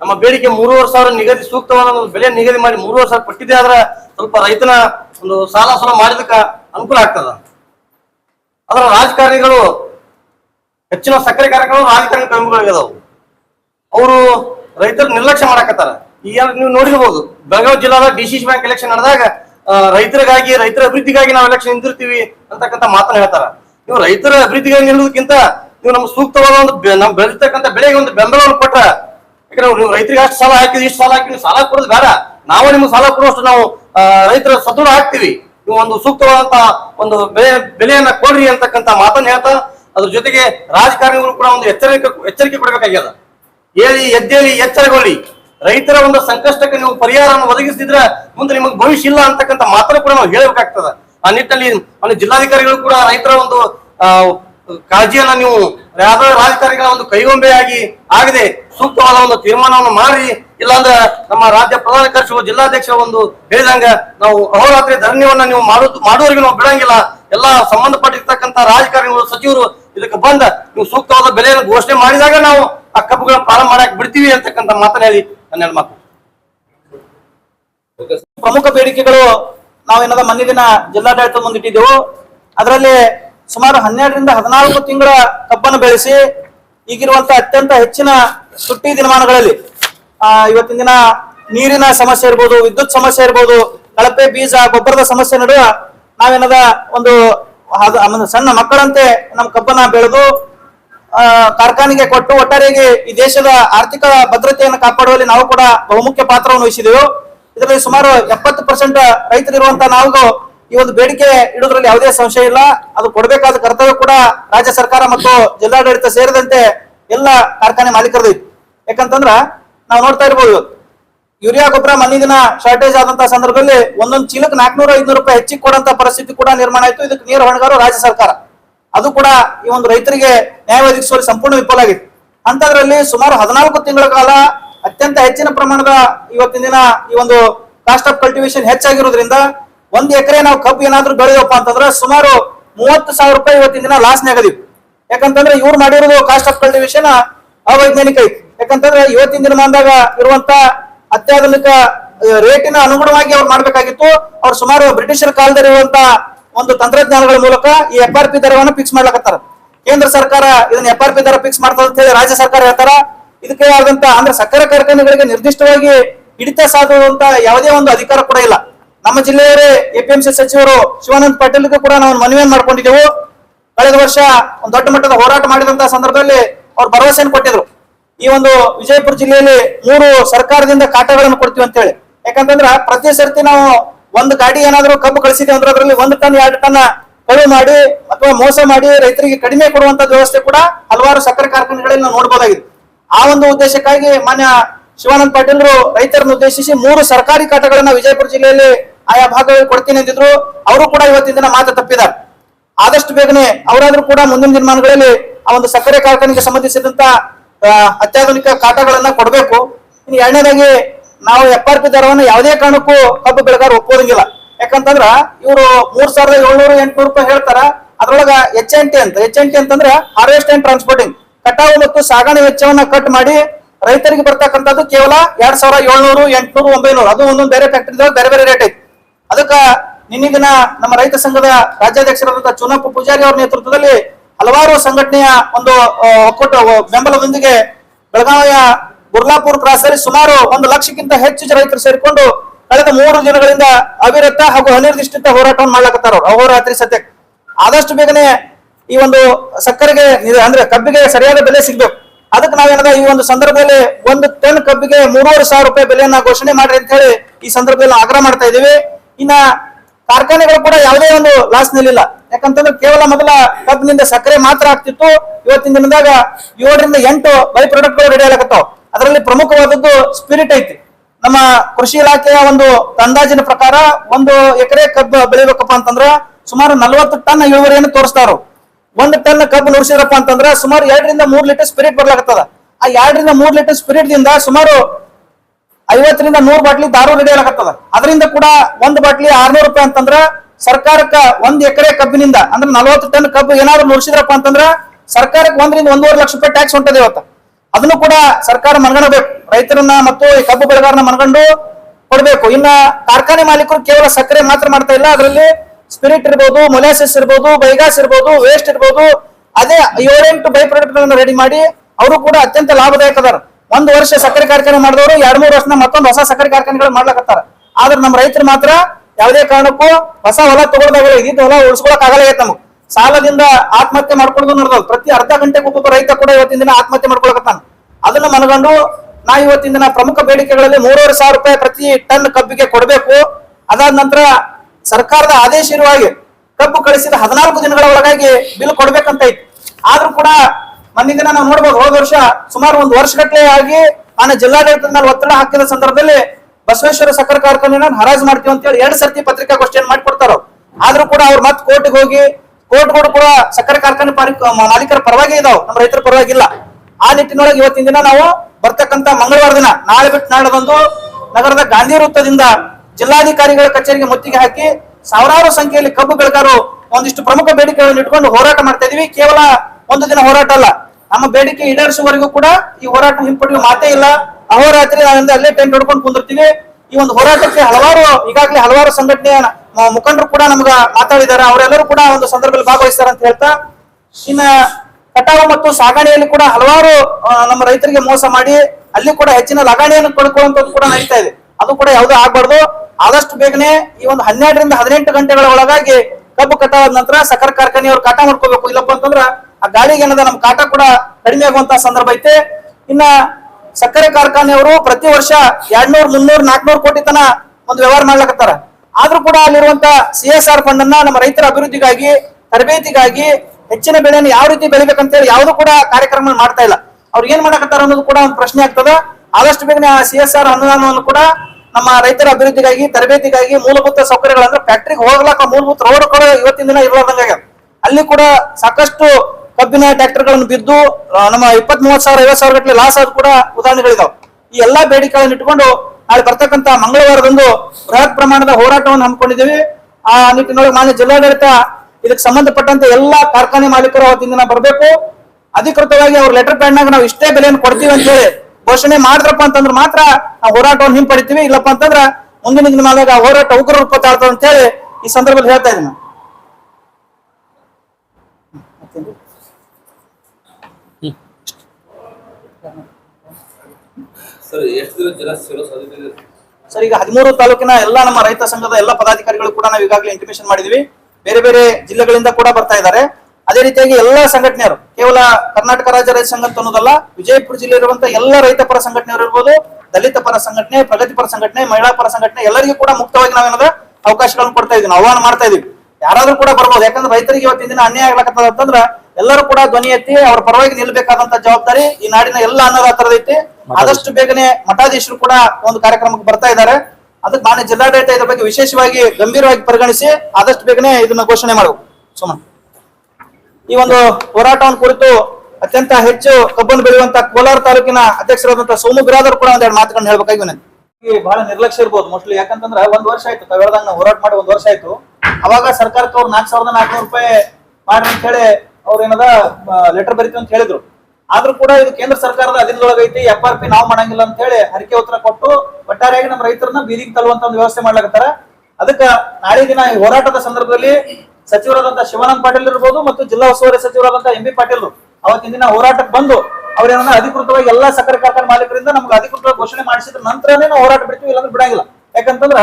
ನಮ್ಮ ಬೇಡಿಕೆ ಮೂರುವರೆ ಸಾವಿರ ನಿಗದಿ ಸೂಕ್ತವಾದ ಒಂದು ಬೆಲೆ ನಿಗದಿ ಮಾಡಿ ಮೂರುವರೆ ಸಾವಿರ ಕೊಟ್ಟಿದ್ದೆ ಆದ್ರೆ ಸ್ವಲ್ಪ ರೈತನ ಒಂದು ಸಾಲ ಸಾಲ ಮಾಡಿದಕ್ಕೆ ಅನುಕೂಲ ಆಗ್ತದ. ಅದರ ರಾಜಕಾರಣಿಗಳು ಹೆಚ್ಚಿನ ಸಕ್ಕರೆ ಕಾರ್ಯಕ್ರಮ ರಾಜಕಾರಣಿ ಕರ್ಮಿಗಳಾಗ್ಯದವು ಅವರು ರೈತರು ನಿರ್ಲಕ್ಷ್ಯ ಮಾಡಕತ್ತಾರ. ಈಗ ನೀವು ನೋಡಿರ್ಬೋದು, ಬೆಳಗಾವಿ ಜಿಲ್ಲಾದ ಡಿ ಸಿ ಬ್ಯಾಂಕ್ ಎಲೆಕ್ಷನ್ ನಡೆದಾಗ ರೈತರಿಗಾಗಿ, ರೈತರ ಅಭಿವೃದ್ಧಿಗಾಗಿ ನಾವು ಎಲೆಕ್ಷನ್ ನಿಂತಿರ್ತೀವಿ ಅಂತಕ್ಕಂಥ ಮಾತನ್ನ ಹೇಳ್ತಾರ. ನೀವು ರೈತರ ಅಭಿವೃದ್ಧಿಗಾಗಿ ನಿಲ್ಲೋದಕ್ಕಿಂತ ನೀವು ನಮ್ಗೆ ಸೂಕ್ತವಾದ ಒಂದು ಬೆ- ನಮ್ ಬೆಳೀತಕ್ಕಂಥ ಬೆಳೆಗೆ ಒಂದು ಬೆಂಬಲವನ್ನು ಕೊಟ್ರೆ, ಯಾಕಂದ್ರೆ ನೀವು ರೈತರಿಗೆ ಅಷ್ಟು ಸಾಲ ಹಾಕಿದ್ರಿ ಇಷ್ಟು ಸಾಲ ಹಾಕಿದ್ರಿ ಸಾಲ ಕೊಡೋದು ಬೇಡ. ನಾವು ನಿಮ್ಗೆ ಸಾಲ ಕೊಡುವಷ್ಟು ನಾವು ರೈತರ ಸದೃಢ ಹಾಕ್ತಿವಿ ನೀವು ಒಂದು ಸೂಕ್ತವಾದಂತ ಒಂದು ಬೆಲೆ ಬೆಲೆಯನ್ನ ಕೊಡ್ರಿ ಅಂತಕ್ಕಂಥ ಮಾತನ್ನ ಹೇಳ್ತಾ, ಅದ್ರ ಜೊತೆಗೆ ರಾಜಕಾರಣಿಗಳು ಕೂಡ ಒಂದು ಎಚ್ಚರಿಕೆ ಎಚ್ಚರಿಕೆ ಕೊಡಬೇಕಾಗ್ಯದ. ಹೇಳಿ, ಎದ್ದೇಳಿ, ಎಚ್ಚರಗೊಳ್ಳಿ. ರೈತರ ಒಂದು ಸಂಕಷ್ಟಕ್ಕೆ ನೀವು ಪರಿಹಾರವನ್ನು ಒದಗಿಸಿದ್ರೆ ಮುಂದೆ ನಿಮಗೆ ಭವಿಷ್ಯ ಇಲ್ಲ ಅಂತಕ್ಕಂಥ ಮಾತನ್ನು ಕೂಡ ನಾವು ಹೇಳಬೇಕಾಗ್ತದೆ. ಆ ನಿಟ್ಟಿನಲ್ಲಿ ಜಿಲ್ಲಾಧಿಕಾರಿಗಳು ಕೂಡ ರೈತರ ಒಂದು ಕಾಳಜಿಯನ್ನ ನೀವು ಯಾವ್ದಾರ ರಾಜಕಾರಣಿಗಳ ಒಂದು ಕೈಗೊಂಬೆಯಾಗಿ ಆಗದೆ. ಸೂಕ್ತವಾದ ಒಂದು ತೀರ್ಮಾನವನ್ನು ಮಾಡಿ ಇಲ್ಲಾಂದ್ರೆ ನಮ್ಮ ರಾಜ್ಯ ಪ್ರಧಾನ ಕಾರ್ಯದರ್ಶಿಗಳು ಜಿಲ್ಲಾಧ್ಯಕ್ಷ ಒಂದು ಹೇಳಿದಂಗ ನಾವು ಅಹೋರಾತ್ರಿ ಧರಣಿಯನ್ನ ನೀವು ಮಾಡೋದು ಮಾಡುವವರೆಗೆ ನಾವು ಬಿಡಂಗಿಲ್ಲ. ಎಲ್ಲಾ ಸಂಬಂಧಪಟ್ಟಿರ್ತಕ್ಕಂಥ ರಾಜಕಾರಣಿಗಳು, ಸಚಿವರು ಇದಕ್ಕೆ ಬಂದ ನೀವು ಸೂಕ್ತವಾದ ಬೆಲೆಯನ್ನು ಘೋಷಣೆ ಮಾಡಿದಾಗ ನಾವು ಆ ಕಬ್ಬುಗಳನ್ನ ಪ್ರಾರಂಭ ಮಾಡಕ್ ಬಿಡ್ತೀವಿ ಅಂತಕ್ಕಂಥ ಮಾತನ್ನ ಹೇಳಿ ನನ್ನ ಮಾತು ಪ್ರಮುಖ ಬೇಡಿಕೆಗಳು ನಾವೇನದ ಮನೆ ದಿನ ಜಿಲ್ಲಾಡಳಿತ ಮುಂದಿಟ್ಟಿದ್ದೆವು. ಅದರಲ್ಲಿ ಸುಮಾರು ಹನ್ನೆರಡರಿಂದ ಹದಿನಾಲ್ಕು ತಿಂಗಳ ಕಬ್ಬನ್ನು ಬೆಳೆಸಿ ಈಗಿರುವಂತ ಅತ್ಯಂತ ಹೆಚ್ಚಿನ ಸುಟ್ಟಿ ದಿನಮಾನಗಳಲ್ಲಿ, ಆ, ಇವತ್ತಿನ ದಿನ ನೀರಿನ ಸಮಸ್ಯೆ ಇರ್ಬೋದು, ವಿದ್ಯುತ್ ಸಮಸ್ಯೆ ಇರ್ಬೋದು, ಕಳಪೆ, ಬೀಜ, ಗೊಬ್ಬರದ ಸಮಸ್ಯೆ ನಡುವ ನಾವೇನದ ಒಂದು ಸಣ್ಣ ಮಕ್ಕಳಂತೆ ನಮ್ಮ ಕಬ್ಬನ್ನ ಬೆಳೆದು ಕಾರ್ಖಾನೆಗೆ ಕೊಟ್ಟು ಒಟ್ಟಾರೆಯಾಗಿ ಈ ದೇಶದ ಆರ್ಥಿಕ ಭದ್ರತೆಯನ್ನು ಕಾಪಾಡುವಲ್ಲಿ ನಾವು ಕೂಡ ಬಹುಮುಖ್ಯ ಪಾತ್ರವನ್ನು ವಹಿಸಿದೆವು. ಇದರಲ್ಲಿ ಸುಮಾರು ಎಪ್ಪತ್ತು ಪರ್ಸೆಂಟ್ ರೈತರಿರುವಂತಹ ನಾವು ಈ ಒಂದು ಬೇಡಿಕೆ ಇಡೋದ್ರಲ್ಲಿ ಯಾವುದೇ ಸಂಶಯ ಇಲ್ಲ. ಅದು ಕೊಡಬೇಕಾದ ಕರ್ತವ್ಯ ಕೂಡ ರಾಜ್ಯ ಸರ್ಕಾರ ಮತ್ತು ಜಿಲ್ಲಾಡಳಿತ ಸೇರಿದಂತೆ ಎಲ್ಲ ಕಾರ್ಖಾನೆ ಮಾಲೀಕರದ್ದು ಇತ್ತು ಯಾಕಂತಂದ್ರ ನಾವು ನೋಡ್ತಾ ಇರ್ಬೋದು, ಯೂರಿಯಾ ಗೊಬ್ಬರ ಮನೆಗಿನ ಶಾರ್ಟೇಜ್ ಆದಂತಹ ಸಂದರ್ಭದಲ್ಲಿ ಒಂದೊಂದು ಚೀಲಕ್ಕೆ ನಾಲ್ಕನೂರ ಐದ್ನೂರು ರೂಪಾಯಿ ಹೆಚ್ಚಿಗೆ ಕೊಡಂತ ಪರಿಸ್ಥಿತಿ ಕೂಡ ನಿರ್ಮಾಣ ಆಯಿತು. ಇದಕ್ಕೆ ನೇರ ಹೊಣೆಗಾರರು ರಾಜ್ಯ ಸರ್ಕಾರ. ಅದು ಕೂಡ ಈ ಒಂದು ರೈತರಿಗೆ ನ್ಯಾಯ ಒದಗಿಸುವಲ್ಲಿ ಸಂಪೂರ್ಣ ವಿಫಲ ಆಗಿತ್ತು ಅಂತದ್ರಲ್ಲಿ ಸುಮಾರು ಹದಿನಾಲ್ಕು ತಿಂಗಳ ಕಾಲ ಅತ್ಯಂತ ಹೆಚ್ಚಿನ ಪ್ರಮಾಣದ ಇವತ್ತಿನ ದಿನ ಈ ಒಂದು ಕಾಸ್ಟ್ ಆಫ್ ಕಲ್ಟಿವೇಶನ್ ಹೆಚ್ಚಾಗಿರೋದ್ರಿಂದ ಒಂದ್ ಎಕರೆ ನಾವು ಕಬ್ಬು ಏನಾದ್ರೂ ಬೆಳೆಯೋಪ್ಪ ಅಂತಂದ್ರೆ ಸುಮಾರು ಮೂವತ್ತು ಸಾವಿರ ರೂಪಾಯಿ ಇವತ್ತಿನ ದಿನ ಲಾಸ್ ಆಗದಿವಿ. ಯಾಕಂತಂದ್ರೆ ಇವ್ರು ಮಾಡಿರೋದು ಕಾಸ್ಟ್ ಆಫ್ ಕಲ್ಟಿವೇಶನ್ ಅವೈಜ್ಞಾನಿಕ ಐತಿ. ಯಾಕಂತಂದ್ರೆ ಇವತ್ತಿನ ದಿನಮಾನದಾಗ ಇರುವಂತ ಅತ್ಯಾಧುನಿಕ ರೇಟಿನ ಅನುಗುಣವಾಗಿ ಅವ್ರು ಮಾಡ್ಬೇಕಾಗಿತ್ತು. ಅವ್ರು ಸುಮಾರು ಬ್ರಿಟಿಷರ ಕಾಲದಲ್ಲಿರುವಂತ ಒಂದು ತಂತ್ರಜ್ಞಾನಗಳ ಮೂಲಕ ಈ ಎಫ್ ಆರ್ ಪಿ ದರವನ್ನು ಫಿಕ್ಸ್ ಮಾಡ್ಲಕತ್ತಾರ. ಕೇಂದ್ರ ಸರ್ಕಾರ ಇದನ್ನ ಎಫ್ ಆರ್ ಪಿ ದರ ಫಿಕ್ಸ್ ಮಾಡ್ತದ ಅಂತ ಹೇಳಿ ರಾಜ್ಯ ಸರ್ಕಾರ ಹೇಳ್ತಾರ. ಇದಕ್ಕೆ ಆದಂತ ಅಂದ್ರೆ ಸಕ್ಕರೆ ಕಾರ್ಖಾನೆಗಳಿಗೆ ನಿರ್ದಿಷ್ಟವಾಗಿ ಹಿಡಿತ ಸಾಧುವಂತ ಯಾವುದೇ ಒಂದು ಅಧಿಕಾರ ಕೂಡ ಇಲ್ಲ. ನಮ್ಮ ಜಿಲ್ಲೆಯವರೇ ಎಪಿಎಂಸಿ ಸಚಿವರು ಶಿವಾನಂದ್ ಪಾಟೀಲ್ಗೂ ಕೂಡ ನಾವು ಮನವಿಯನ್ನು ಮಾಡ್ಕೊಂಡಿದ್ದೆವು. ಕಳೆದ ವರ್ಷ ಒಂದು ದೊಡ್ಡ ಮಟ್ಟದ ಹೋರಾಟ ಮಾಡಿದಂತ ಸಂದರ್ಭದಲ್ಲಿ ಅವ್ರು ಭರವಸೆಯನ್ನು ಕೊಟ್ಟಿದ್ರು. ಈ ಒಂದು ವಿಜಯಪುರ ಜಿಲ್ಲೆಯಲ್ಲಿ ಮೂರು ಸರ್ಕಾರದಿಂದ ಕಾಟಗಳನ್ನು ಕೊಡ್ತೀವಿ ಅಂತ ಹೇಳಿ ಯಾಕಂತಂದ್ರ ಪ್ರತಿ ಸರ್ತಿ ನಾವು ಒಂದು ಗಾಡಿ ಏನಾದರೂ ಕಬ್ಬು ಕಳಿಸಿದ್ವಿ ಅಂದ್ರೆ ಅದರಲ್ಲಿ ಒಂದು ಟನ್, ಎರಡು ಟನ್ ಕಳು ಮಾಡಿ ಅಥವಾ ಮೋಸ ಮಾಡಿ ರೈತರಿಗೆ ಕಡಿಮೆ ಕೊಡುವಂತ ವ್ಯವಸ್ಥೆ ಕೂಡ ಹಲವಾರು ಸಕ್ಕರೆ ಕಾರ್ಖಾನೆಗಳಲ್ಲಿ ನಾವು ನೋಡಬಹುದಾಗಿದೆ ಆ ಒಂದು ಉದ್ದೇಶಕ್ಕಾಗಿ ಮಾನ್ಯ ಶಿವಾನಂದ ಪಾಟೀಲ್ರು ರೈತರನ್ನು ಉದ್ದೇಶಿಸಿ ಮೂರು ಸರ್ಕಾರಿ ಕಾಟಗಳನ್ನ ವಿಜಯಪುರ ಜಿಲ್ಲೆಯಲ್ಲಿ ಆಯಾ ಭಾಗಗಳಲ್ಲಿ ಕೊಡ್ತೀನಿ ಅಂತಿದ್ರು, ಅವರು ಕೂಡ ಇವತ್ತಿನ ದಿನ ಮಾತು ತಪ್ಪಿದ್ದಾರೆ. ಆದಷ್ಟು ಬೇಗನೆ ಅವರಾದ್ರೂ ಕೂಡ ಮುಂದಿನ ದಿನಮಾನಗಳಲ್ಲಿ ಆ ಒಂದು ಸಕ್ಕರೆ ಕಾರ್ಖಾನೆಗೆ ಸಂಬಂಧಿಸಿದಂತ ಅತ್ಯಾಧುನಿಕ ಕಾಟಗಳನ್ನ ಕೊಡಬೇಕು. ಇನ್ನು ಎರಡನೇದಾಗಿ, ನಾವು ಎಫ್ ಆರ್ ಪಿ ದರವನ್ನು ಯಾವುದೇ ಕಾರಣಕ್ಕೂ ಕಬ್ಬು ಬೆಳಗಾರ ಒಪ್ಪೋದಂಗಿಲ್ಲ ಯಾಕಂತಂದ್ರ, ಇವರು ಮೂರ್ ಸಾವಿರದ ಏಳ್ನೂರು ಎಂಟ್ನೂರು ರೂಪಾಯಿ ಹೇಳ್ತಾರ, ಅದ್ರೊಳಗ ಎಚ್ ಎನ್ ಟಿ ಅಂತ, ಎಚ್ ಎನ್ ಟಿ ಅಂತಂದ್ರೆ ಹಾರ್ವೆಸ್ಟ್ ಅಂಡ್ ಟ್ರಾನ್ಸ್ಪೋರ್ಟಿಂಗ್ ಕಟಾವು ಮತ್ತು ಸಾಗಣೆ ವೆಚ್ಚವನ್ನ ಕಟ್ ಮಾಡಿ, ರೈತರಿಗೆ ಬರ್ತಕ್ಕಂಥದ್ದು ಕೇವಲ ಎರಡ್ ಸಾವಿರ ಏಳ್ನೂರು ಎಂಟ್ನೂರು ಒಂಬೈನೂರು. ಅದು ಒಂದೊಂದು ಬೇರೆ ಫ್ಯಾಕ್ಟರಿ ಬೇರೆ ಬೇರೆ ರೇಟ್ ಐತಿ. ಅದಕ್ಕ ನಿನ್ನೆ ದಿನ ನಮ್ಮ ರೈತ ಸಂಘದ ರಾಜ್ಯಾಧ್ಯಕ್ಷರಾದಂತಹ ಚುನಪ್ಪ ಪೂಜಾರಿ ಅವರ ನೇತೃತ್ವದಲ್ಲಿ ಹಲವಾರು ಸಂಘಟನೆಯ ಒಂದು ಒಕ್ಕೂಟ ಬೆಂಬಲದೊಂದಿಗೆ ಬೆಳಗಾವಿಯ ಗುರ್ಲಾಪುರ ಕ್ರಾಸಲ್ಲಿ ಸುಮಾರು ಒಂದು ಲಕ್ಷಕ್ಕಿಂತ ಹೆಚ್ಚು ರೈತರು ಸೇರಿಕೊಂಡು ಕಳೆದ ಮೂರು ದಿನಗಳಿಂದ ಅವಿರತ ಹಾಗೂ ಅನಿರ್ದಿಷ್ಟಿತ ಹೋರಾಟವನ್ನು ಮಾಡ್ಲಕತ್ತಾರ ಅವರು. ಅಹೋರಾತ್ರಿ ಸದ್ಯಕ್ಕೆ ಆದಷ್ಟು ಬೇಗನೆ ಈ ಒಂದು ಸಕ್ಕರೆಗೆ ಅಂದ್ರೆ ಕಬ್ಬಿಗೆ ಸರಿಯಾದ ಬೆಲೆ ಸಿಗ್ಬೇಕು. ಅದಕ್ಕೆ ನಾವೇನದ ಈ ಒಂದು ಸಂದರ್ಭದಲ್ಲಿ ಒಂದು ಟನ್ ಕಬ್ಬಿಗೆ ಮೂರುವರೆ ಸಾವಿರ ರೂಪಾಯಿ ಬೆಲೆಯನ್ನ ಘೋಷಣೆ ಮಾಡ್ರಿ ಅಂತ ಹೇಳಿ ಈ ಸಂದರ್ಭದಲ್ಲಿ ಆಗ್ರಹ ಮಾಡ್ತಾ ಇದೀವಿ ಇನ್ನ ಕಾರ್ಖಾನೆಗಳು ಕೂಡ ಯಾವುದೇ ಒಂದು ಲಾಸ್ ನಿಲ್ಲ ಯಾಕಂತಂದ್ರೆ ಕೇವಲ ಮೊದಲ ಕಬ್ಬಿನಿಂದ ಸಕ್ಕರೆ ಮಾತ್ರ ಆಗ್ತಿತ್ತು. ಇವತ್ತಿನ ದಿನದಾಗ ಏಳರಿಂದ ಎಂಟು ಬೈ ಪ್ರಾಡಕ್ಟ್ಗಳು ರೆಡಿ ಆಗತ್ತವ ಅದರಲ್ಲಿ ಪ್ರಮುಖವಾದದ್ದು ಸ್ಪಿರಿಟ್ ಐತಿ. ನಮ್ಮ ಕೃಷಿ ಇಲಾಖೆಯ ಒಂದು ಅಂದಾಜಿನ ಪ್ರಕಾರ ಒಂದು ಎಕರೆ ಕಬ್ಬು ಬೆಳಿಬೇಕಪ್ಪ ಅಂತಂದ್ರ ಸುಮಾರು ನಲವತ್ತು ಟನ್ ಇಳುವರಿಯನ್ನು ತೋರಿಸ್ತಾರು ಒಂದು ಟನ್ ಕಬ್ಬು ನುಡಿಸಿದ್ರಪ್ಪ ಅಂತಂದ್ರ ಸುಮಾರು ಎರಡರಿಂದ ಮೂರು ಲೀಟರ್ ಸ್ಪಿರಿಟ್ ಬರ್ಲಾಗತ್ತದ ಆ ಎರಡರಿಂದ ಮೂರ್ ಲೀಟರ್ ಸ್ಪಿರಿಟ್ ದಿಂದ ಸುಮಾರು ಐವತ್ತರಿಂದ ನೂರು ಬಾಟ್ಲಿ ದಾರು ರೆಡಿ ಅದರಿಂದ ಕೂಡ ಒಂದು ಬಾಟ್ಲಿ ಆರ್ನೂರು ರೂಪಾಯಿ ಅಂತಂದ್ರ ಸರ್ಕಾರಕ್ಕ ಒಂದ್ ಎಕರೆ ಕಬ್ಬಿನಿಂದ, ಅಂದ್ರೆ ನಲವತ್ತು ಟನ್ ಕಬ್ಬು ಏನಾದ್ರು ನುಡಿಸಿದ್ರಪ್ಪ ಅಂತಂದ್ರ ಸರ್ಕಾರಕ್ಕೆ ಒಂದರಿಂದ ಒಂದೂವರೆ ಲಕ್ಷ ರೂಪಾಯಿ ಟ್ಯಾಕ್ಸ್ ಹೊಂಟದ ಇವತ್ತ. ಅದನ್ನು ಕೂಡ ಸರ್ಕಾರ ಮನಗಣಬೇಕು. ರೈತರನ್ನ ಮತ್ತು ಈ ಕಬ್ಬು ಬೆಳೆಗಾರನ ಮನಗಂಡು ಕೊಡಬೇಕು. ಇನ್ನ ಕಾರ್ಖಾನೆ ಮಾಲೀಕರು ಕೇವಲ ಸಕ್ಕರೆ ಮಾತ್ರ ಮಾಡ್ತಾ ಇಲ್ಲ. ಅದರಲ್ಲಿ ಸ್ಪಿರಿಟ್ ಇರ್ಬೋದು ಮೊಲಾಸಿಸ್ ಇರ್ಬೋದು ಬೈಗಾಸ್ ಇರ್ಬೋದು ವೇಸ್ಟ್ ಇರ್ಬೋದು, ಅದೇ ಏಳೆಂಟು ಬೈ ಪ್ರಾಡಕ್ಟ್ ಗಳನ್ನ ರೆಡಿ ಮಾಡಿ, ಅವರು ಕೂಡ ಅತ್ಯಂತ ಲಾಭದಾಯಕ ಅದಾರ ಒಂದು ವರ್ಷ ಸಕ್ಕರೆ ಕಾರ್ಖಾನೆ ಮಾಡಿದವರು, ಎರಡ್ ಮೂರು ವರ್ಷದ ಮತ್ತೊಂದು ಹೊಸ ಸಕ್ಕರೆ ಕಾರ್ಖಾನೆಗಳು ಮಾಡ್ಲಕತ್ತಾರ. ಆದ್ರೆ ನಮ್ಮ ರೈತರು ಮಾತ್ರ ಯಾವುದೇ ಕಾರಣಕ್ಕೂ ಹೊಸ ಹೊಲ ತಗೊಳ್ದಾಗಲ್ಲ ಇದ್ದ ಹೊಲ ಉಳಿಸ್ಕೊಳಕ್ ಆಗಲ್ಲ ನಮಗ್. ಸಾಲದಿಂದ ಆತ್ಮಹತ್ಯೆ ಮಾಡ್ಕೊಳ್ಳೋದು ನಡೆದವು ಪ್ರತಿ ಅರ್ಧ ಗಂಟೆಗೆ ಒಬ್ಬೊಬ್ಬ ರೈತ ಕೂಡ ಇವತ್ತಿನ ದಿನ ಆತ್ಮಹತ್ಯೆ ಮಾಡ್ಕೊಳಕತ್ತಾನ. ಅದನ್ನ ಮನಗಂಡು ನಾ ಇವತ್ತಿನ ದಿನ ಪ್ರಮುಖ ಬೇಡಿಕೆಗಳಲ್ಲಿ ಮೂರುವರೆ ಸಾವಿರ ರೂಪಾಯಿ ಪ್ರತಿ ಟನ್ ಕಬ್ಬಿಗೆ ಕೊಡಬೇಕು. ಅದಾದ ನಂತರ ಸರ್ಕಾರದ ಆದೇಶ ಇರುವಾಗಿ ಕಬ್ಬು ಕಳಿಸಿದ ಹದಿನಾಲ್ಕು ದಿನಗಳ ಒಳಗಾಗಿ ಬಿಲ್ ಕೊಡ್ಬೇಕಂತ ಐತಿ. ಆದ್ರೂ ಕೂಡ ಮೊನ್ನೆ ದಿನ ನಾವು ನೋಡ್ಬೋದು. ಹೋದ ವರ್ಷ ಸುಮಾರು ಒಂದು ವರ್ಷಗಟ್ಟಲೆ ಆಗಿ ಆನ ಜಿಲ್ಲಾಡಳಿತದ ಮೇಲೆ ಒತ್ತಡ ಹಾಕಿದ ಸಂದರ್ಭದಲ್ಲಿ ಬಸವೇಶ್ವರ ಸಕ್ಕರೆ ಕಾರ್ಖಾನೆನ ಹರಾಜು ಮಾಡ್ತೀವಿ ಅಂತ ಹೇಳಿ ಎರಡು ಸರ್ತಿ ಪತ್ರಿಕಾ ಮಾಡಿಕೊಡ್ತಾರ ಮಾಡಿಕೊಡ್ತಾರೋ, ಆದ್ರೂ ಕೂಡ ಅವ್ರು ಮತ್ತೆ ಕೋರ್ಟ್ಗೆ ಹೋಗಿ ಕೋರ್ಟ್ ಕೂಡ ಕೂಡ ಸಕ್ಕರೆ ಕಾರ್ಖಾನೆ ಮಾಲೀಕರ ಪರವಾಗಿ ಇದಾವೆ. ನಮ್ಮ ರೈತರ ಪರವಾಗಿ ಇಲ್ಲ ಆ ನಿಟ್ಟಿನೊಳಗೆ ಇವತ್ತಿನ ದಿನ ನಾವು ಬರ್ತಕ್ಕಂತ ಮಂಗಳವಾರ ದಿನ, ನಾಳೆ ಬಿಟ್ಟು ನಾಳೆ ಬಂದು ನಗರದ ಗಾಂಧಿ ವೃತ್ತದಿಂದ ಜಿಲ್ಲಾಧಿಕಾರಿಗಳ ಕಚೇರಿಗೆ ಮುತ್ತಿಗೆ ಹಾಕಿ ಸಾವಿರಾರು ಸಂಖ್ಯೆಯಲ್ಲಿ ಕಬ್ಬು ಬೆಳೆಗಾರರು ಒಂದಿಷ್ಟು ಪ್ರಮುಖ ಬೇಡಿಕೆಗಳನ್ನು ಇಟ್ಕೊಂಡು ಹೋರಾಟ ಮಾಡ್ತಾ ಇದೀವಿ. ಕೇವಲ ಒಂದು ದಿನ ಹೋರಾಟ ಅಲ್ಲ ನಮ್ಮ ಬೇಡಿಕೆ ಈಡೇರಿಸುವವರೆಗೂ ಕೂಡ ಈ ಹೋರಾಟ ಹಿಂಪಡೆಯುವ ಮಾತೇ ಇಲ್ಲ. ಅಹೋರಾತ್ರಿ ನಾವಿಂದ ಅಲ್ಲೇ ಟೆಂಟ್ ಹೊಡ್ಕೊಂಡು ಕುಂದಿರ್ತೀವಿ. ಈ ಒಂದು ಹೋರಾಟಕ್ಕೆ ಹಲವಾರು, ಈಗಾಗಲೇ ಹಲವಾರು ಸಂಘಟನೆಯ ಮುಖಂಡರು ಕೂಡ ನಮ್ಗ ಮಾತಾಡಿದ್ದಾರೆ. ಅವರೆಲ್ಲರೂ ಕೂಡ ಒಂದು ಸಂದರ್ಭದಲ್ಲಿ ಭಾಗವಹಿಸ್ತಾರೆ ಅಂತ ಹೇಳ್ತಾ, ಇನ್ನ ಕಟಾವು ಮತ್ತು ಸಾಗಣೆಯಲ್ಲಿ ಕೂಡ ಹಲವಾರು ನಮ್ಮ ರೈತರಿಗೆ ಮೋಸ ಮಾಡಿ, ಅಲ್ಲಿ ಕೂಡ ಹೆಚ್ಚಿನ ಲಗಾಣಿಯನ್ನು ಪಡ್ಕೊಳ್ಳುವಂತದ್ದು ಕೂಡ ನಡೀತಾ ಇದೆ. ಅದು ಕೂಡ ಯಾವುದೂ ಆಗ್ಬಾರ್ದು. ಆದಷ್ಟು ಬೇಗನೆ ಈ ಒಂದು ಹನ್ನೆರಡರಿಂದ ಹದಿನೆಂಟು ಗಂಟೆಗಳ ಒಳಗಾಗಿ ಕಬ್ಬು ಕಟಾವಾದ ನಂತರ ಸಕ್ಕರೆ ಕಾರ್ಖಾನೆಯವರು ಕಾಟ ಮಾಡ್ಕೋಬೇಕು. ಇಲ್ಲಪ್ಪ ಅಂತಂದ್ರ ಆ ಗಾಳಿಗೆ ಏನದ ನಮ್ ಕಾಟ ಕೂಡ ಕಡಿಮೆ ಆಗುವಂತ ಸಂದರ್ಭ ಐತೆ. ಇನ್ನ ಸಕ್ಕರೆ ಕಾರ್ಖಾನೆಯವರು ಪ್ರತಿ ವರ್ಷ ಎರಡ್ನೂರ್, ಮುನ್ನೂರ್ ನಾಲ್ಕನೂರ್ ಕೋಟಿ ತನ ಒಂದು ವ್ಯವಹಾರ ಮಾಡ್ಲಾಕತ್ತಾರ. ಆದ್ರೂ ಕೂಡ ಅಲ್ಲಿರುವಂತ ಸಿ ಎಸ್ ಆರ್ ಫಂಡ್ ಅನ್ನ ನಮ್ಮ ರೈತರ ಅಭಿವೃದ್ಧಿಗಾಗಿ, ತರಬೇತಿಗಾಗಿ ಹೆಚ್ಚಿನ ಬೆಳೆಯನ್ನು ಯಾವ ರೀತಿ ಬೆಳಿಬೇಕಂತ ಹೇಳಿ ಯಾವ್ದು ಕೂಡ ಕಾರ್ಯಕ್ರಮ ಮಾಡ್ತಾ ಇಲ್ಲ. ಅವ್ರು ಏನ್ ಮಾಡಕತ್ತಾರ ಅನ್ನೋದು ಕೂಡ ಒಂದು ಪ್ರಶ್ನೆ ಆಗ್ತದ. ಆದಷ್ಟು ಬೇಗನೆ ಆ ಸಿ ಎಸ್ ಆರ್ ಅನುದಾನವನ್ನು ಕೂಡ ನಮ್ಮ ರೈತರ ಅಭಿವೃದ್ಧಿಗಾಗಿ, ತರಬೇತಿಗಾಗಿ ಮೂಲಭೂತ ಸೌಕರ್ಯಗಳಂದ್ರೆ ಫ್ಯಾಕ್ಟ್ರಿಗೆ ಹೋಗ್ಲಾಕ ಮೂಲಭೂತ ರೋಡ್ ಕೂಡ ಇವತ್ತಿನ ದಿನ ಇರಲಾರ್ದಂಗ ಅಲ್ಲಿ ಕೂಡ ಸಾಕಷ್ಟು ಕಬ್ಬಿನ ಟ್ರ್ಯಾಕ್ಟರ್ಗಳನ್ನು ಬಿದ್ದು ಆ, ನಮ್ಮ ಇಪ್ಪತ್ ಮೂವತ್ ಸಾವಿರ ಐವತ್ ಸಾವಿರ ಗಟ್ಟಲೆ ಲಾಸ್ ಆದ ಕೂಡ ಉದಾಹರಣೆಗಳಿದಾವೆ. ಈ ಎಲ್ಲಾ ಬೇಡಿಕೆಗಳನ್ನು ಇಟ್ಕೊಂಡು ನಾಳೆ ಬರ್ತಕ್ಕಂತ ಮಂಗಳವಾರದಂದು ಬೃಹತ್ ಪ್ರಮಾಣದ ಹೋರಾಟವನ್ನು ಹಮ್ಮಿಕೊಂಡಿದ್ದೀವಿ. ಆ ನಿಟ್ಟಿನೊಳಗೆ ಮಾನ್ಯ ಜಿಲ್ಲಾಡಳಿತ ಇದಕ್ಕೆ ಸಂಬಂಧಪಟ್ಟಂತೆ ಎಲ್ಲಾ ಕಾರ್ಖಾನೆ ಮಾಲೀಕರು ಅವತ್ತಿನ ದಿನ ಬರಬೇಕು. ಅಧಿಕೃತವಾಗಿ ಅವ್ರ ಲೆಟರ್ ಪ್ಯಾಡ್ನಾಗ ನಾವು ಇಷ್ಟೇ ಬೆಲೆಯನ್ನು ಕೊಡ್ತೀವಿ ಅಂತ ಹೇಳಿ ಘೋಷಣೆ ಮಾಡಿದ್ರಪ್ಪ ಅಂತಂದ್ರೆ ಮಾತ್ರ ನಾವು ಹೋರಾಟವನ್ನು ಹಿಂಪಡಿತೀವಿ. ಇಲ್ಲಪ್ಪ ಅಂತಂದ್ರ ಮುಂದಿನ ದಿನಮಾನದಾಗ ಆ ಹೋರಾಟ ಉಗ್ರ ರೂಪ ತಾಳ್ತದೆ ಅಂತ ಹೇಳಿ ಈ ಸಂದರ್ಭದಲ್ಲಿ ಹೇಳ್ತಾ ಇದ್ದೀನಿ. ಸರ್ ಈಗ ಹದಿಮೂರು ತಾಲೂಕಿನ ಎಲ್ಲ ನಮ್ಮ ರೈತ ಸಂಘದ ಎಲ್ಲ ಪದಾಧಿಕಾರಿಗಳು ಕೂಡ ನಾವು ಈಗಾಗಲೇ ಇಂಟಿಮೇಷನ್ ಮಾಡಿದೀವಿ. ಬೇರೆ ಬೇರೆ ಜಿಲ್ಲೆಗಳಿಂದ ಕೂಡ ಬರ್ತಾ ಇದ್ದಾರೆ. ಅದೇ ರೀತಿಯಾಗಿ ಎಲ್ಲ ಸಂಘಟನೆಯರು, ಕೇವಲ ಕರ್ನಾಟಕ ರಾಜ್ಯ ರೈತ ಸಂಘ ಅನ್ನೋದಲ್ಲ, ವಿಜಯಪುರ ಜಿಲ್ಲೆ ಇರುವಂತಹ ಎಲ್ಲ ರೈತ ಪರ ಸಂಘಟನೆಯವರು ಇರ್ಬೋದು, ದಲಿತ ಪರ ಸಂಘಟನೆ ಪ್ರಗತಿಪರ ಸಂಘಟನೆ, ಮಹಿಳಾ ಪರ ಸಂಘಟನೆ, ಎಲ್ಲರಿಗೂ ಕೂಡ ಮುಕ್ತವಾಗಿ ನಾವೇನದ ಅವಕಾಶಗಳನ್ನು ಕೊಡ್ತಾ ಇದ್ದೀವಿ ಆಹ್ವಾನ ಮಾಡ್ತಾ ಇದೀವಿ. ಯಾರಾದ್ರೂ ಕೂಡ ಬರ್ಬೋದು. ಯಾಕಂದ್ರೆ ರೈತರಿಗೆ ಇವತ್ತಿನ ದಿನ ಅನ್ಯಾಯ ಅಂತಂದ್ರ ಎಲ್ಲರೂ ಕೂಡ ಧ್ವನಿ ಎತ್ತಿ ಅವ್ರ ಪರವಾಗಿ ನಿಲ್ಬೇಕಾದಂತ ಜವಾಬ್ದಾರಿ ಈ ನಾಡಿನ ಎಲ್ಲ ಅನ್ನದಾತರದೈತಿ ಆದಷ್ಟು ಬೇಗನೆ ಮಠಾಧೀಶರು ಕೂಡ ಒಂದು ಕಾರ್ಯಕ್ರಮಕ್ಕೆ ಬರ್ತಾ ಇದ್ದಾರೆ. ಅದಕ್ಕೆ ಮಾನ್ಯ ಜಿಲ್ಲಾಡಳಿತ ಇದ್ರ ಬಗ್ಗೆ ವಿಶೇಷವಾಗಿ ಗಂಭೀರವಾಗಿ ಪರಿಗಣಿಸಿ ಆದಷ್ಟು ಬೇಗನೆ ಇದನ್ನ ಘೋಷಣೆ ಮಾಡಬೇಕು ಸುಮನ್ ಈ ಒಂದು ಹೋರಾಟವನ್ನು ಕುರಿತು ಅತ್ಯಂತ ಹೆಚ್ಚು ಕಬ್ಬನ್ನು ಬೆಳೆಯುವಂತ ಕೋಲಾರ ತಾಲೂಕಿನ ಅಧ್ಯಕ್ಷರಾದಂತಹ ಸೋಮು ಬಿರಾದರ್ ಕೂಡ ಒಂದೆರಡು ಮಾತುಗಳನ್ನ ಹೇಳ್ಬೇಕಾಗಿ ವಿನಂತಿ. ಈ ಬಹಳ ನಿರ್ಲಕ್ಷ್ಯ ಇರ್ಬೋದು ಮೋಸ್ಟ್ಲಿ ಯಾಕಂತಂದ್ರೆ ಒಂದ್ ವರ್ಷ ಆಯ್ತು ತಾವ್ ಹೇಳ್ದಂಗ ನಾವು ಹೋರಾಟ ಮಾಡಿ ಒಂದ್ ವರ್ಷ ಆಯ್ತು. ಅವಾಗ ಸರ್ಕಾರಕ್ಕೆ ಅವ್ರು ನಾಲ್ಕು ಸಾವಿರದ ನಾಲ್ಕುನೂರು ರೂಪಾಯಿ ಮಾಡಿ ಅಂತ ಹೇಳಿ ಅವ್ರ ಏನದ ಲೆಟರ್ ಬರೀತೀವಿ ಅಂತ ಹೇಳಿದ್ರು. ಆದ್ರೂ ಕೂಡ ಇದು ಕೇಂದ್ರ ಸರ್ಕಾರದ ಅಧೀನದೊಳಗೈತಿ ಎಫ್ ಆರ್ ಪಿ ನಾವು ಮಾಡಂಗಿಲ್ಲ ಅಂತ ಹೇಳಿ ಹರಿಕೆ ಉತ್ತರ ಕೊಟ್ಟು ಒಟ್ಟಾರೆಯಾಗಿ ನಮ್ಮ ರೈತರನ್ನ ಬೀದಿಗೆ ತಳ್ಳುವಂತ ಒಂದು ವ್ಯವಸ್ಥೆ ಮಾಡ್ಲಾಕತ್ತಾರ. ಅದಕ್ಕ ನಾಳೆ ದಿನ ಈ ಹೋರಾಟದ ಸಂದರ್ಭದಲ್ಲಿ ಸಚಿವರಾದಂತ ಶಿವಾನಂದ ಪಾಟೀಲ್ ಇರ್ಬೋದು ಮತ್ತು ಜಿಲ್ಲಾ ಉಸ್ತುವಾರಿ ಸಚಿವರಾದಂತ ಎಂ ಬಿ ಪಾಟೀಲ್ ಅವತ್ತಿನ ದಿನ ಹೋರಾಟಕ್ಕೆ ಬಂದು ಅವ್ರೇನ ಅಧಿಕೃತವಾಗಿ ಎಲ್ಲಾ ಸಕ್ಕರೆ ಕಾರ್ಖಾನೆ ಮಾಲೀಕರಿಂದ ನಮ್ಗೆ ಅಧಿಕೃತವಾಗಿ ಘೋಷಣೆ ಮಾಡಿಸಿದ ನಂತರನೇ ನಾವು ಹೋರಾಟ ಬಿಡ್ತೀವಿ ಇಲ್ಲಾಂದ್ರೆ ಬಿಡಂಗಿಲ್ಲ. ಯಾಕಂತಂದ್ರ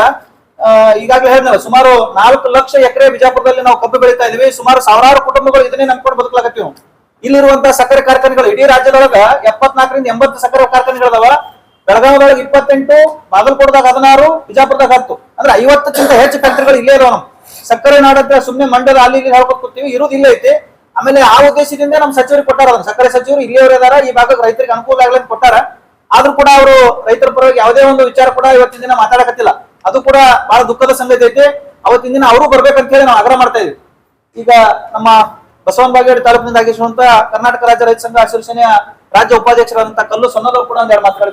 ಈಗಾಗಲೇ ಹೇಳಿದ್ನಲ್ಲ ಸುಮಾರು ನಾಲ್ಕು ಲಕ್ಷ ಎಕರೆ ಬಿಜಾಪುರದಲ್ಲಿ ನಾವು ಕಬ್ಬು ಬೆಳೀತಾ ಇದೀವಿ. ಸುಮಾರು ಸಾವಿರಾರು ಕುಟುಂಬಗಳು ಇದನ್ನೇ ನಂಬ್ಕೊಂಡು ಬದುಕಲಾಗತ್ತೀವಿ ಇಲ್ಲಿರುವಂತಹ ಇಲ್ಲಿರುವಂತ ಸಕ್ಕರೆ ಕಾರ್ಖಾನೆಗಳು, ಇಡೀ ರಾಜ್ಯದೊಳಗ ಎಪ್ಪತ್ನಾಲ್ಕರಿಂದ ಎಂಬತ್ತು ಸಕ್ಕರೆ ಕಾರ್ಖಾನೆಗಳದಾವ. ಬೆಳಗಾವಿದೊಳಗೆ ಇಪ್ಪತ್ತೆಂಟು, ಬಾಗಲಕೋಟದಾಗ ಹದಿನಾರು, ಬಿಜಾಪುರದಾಗ ಹತ್ತು. ಅಂದ್ರೆ ಐವತ್ತಕ್ಕಿಂತ ಹೆಚ್ಚು ಫ್ಯಾಕ್ಟರಿಗಳು ಇಲ್ಲೇ ಇದಾವ ನಮ್ ಸಕ್ಕರೆ ನಾಡತ್ರ ಸುಮ್ಮನೆ ಮಂಡ್ಯದ ಅಲ್ಲಿ ಇಲ್ಲಿ ಹೇಳ್ಕೊತ ಕೂತೀವಿ ಇರೋದು ಇಲ್ಲೇ ಐತಿ. ಆಮೇಲೆ ಆ ಉದ್ದೇಶದಿಂದ ನಮ್ಮ ಸಚಿವರಿಗೆ ಕೊಟ್ಟಾರ ಅದನ್ನ. ಸಕ್ಕರೆ ಸಚಿವರು ಇಲ್ಲಿಯವರು ಇದಾರ, ಈ ಭಾಗಕ್ಕೆ ರೈತರಿಗೆ ಅನುಕೂಲ ಆಗ್ಲಿ ಕೊಟ್ಟಾರ. ಆದ್ರೂ ಕೂಡ ಅವರು ರೈತರ ಪರವಾಗಿ ಯಾವುದೇ ಒಂದು ವಿಚಾರ ಕೂಡ ಇವತ್ತಿನ ದಿನ ಮಾತಾಡಕತ್ತಿಲ್ಲ. ಅದು ಕೂಡ ಬಹಳ ದುಃಖದ ಸಂಗತಿ ಐತೆ. ಅವತ್ತಿನ ದಿನ ಅವರು ಬರ್ಬೇಕಂತ ಹೇಳಿ ನಾವು ಆಗ್ರಹ ಮಾಡ್ತಾ ಇದ್ವಿ. ಈಗ ನಮ್ಮ ಬಸವನ ಬಾಗೇಡಿ ತಾಲೂಕಿನಿಂದ ಆಗಿಸುವಂತ ಕರ್ನಾಟಕ ರಾಜ್ಯ ರೈತ ಸಂಘ ಅಸೋಸಿಯೇಷನ್ ರಾಜ್ಯ ಉಪಾಧ್ಯಕ್ಷರಾದಂತಹ ಕಲ್ಲು ಸೊನ್ನದವರು ಕೂಡ ಒಂದೆರಡು ಮಾತುಗಳು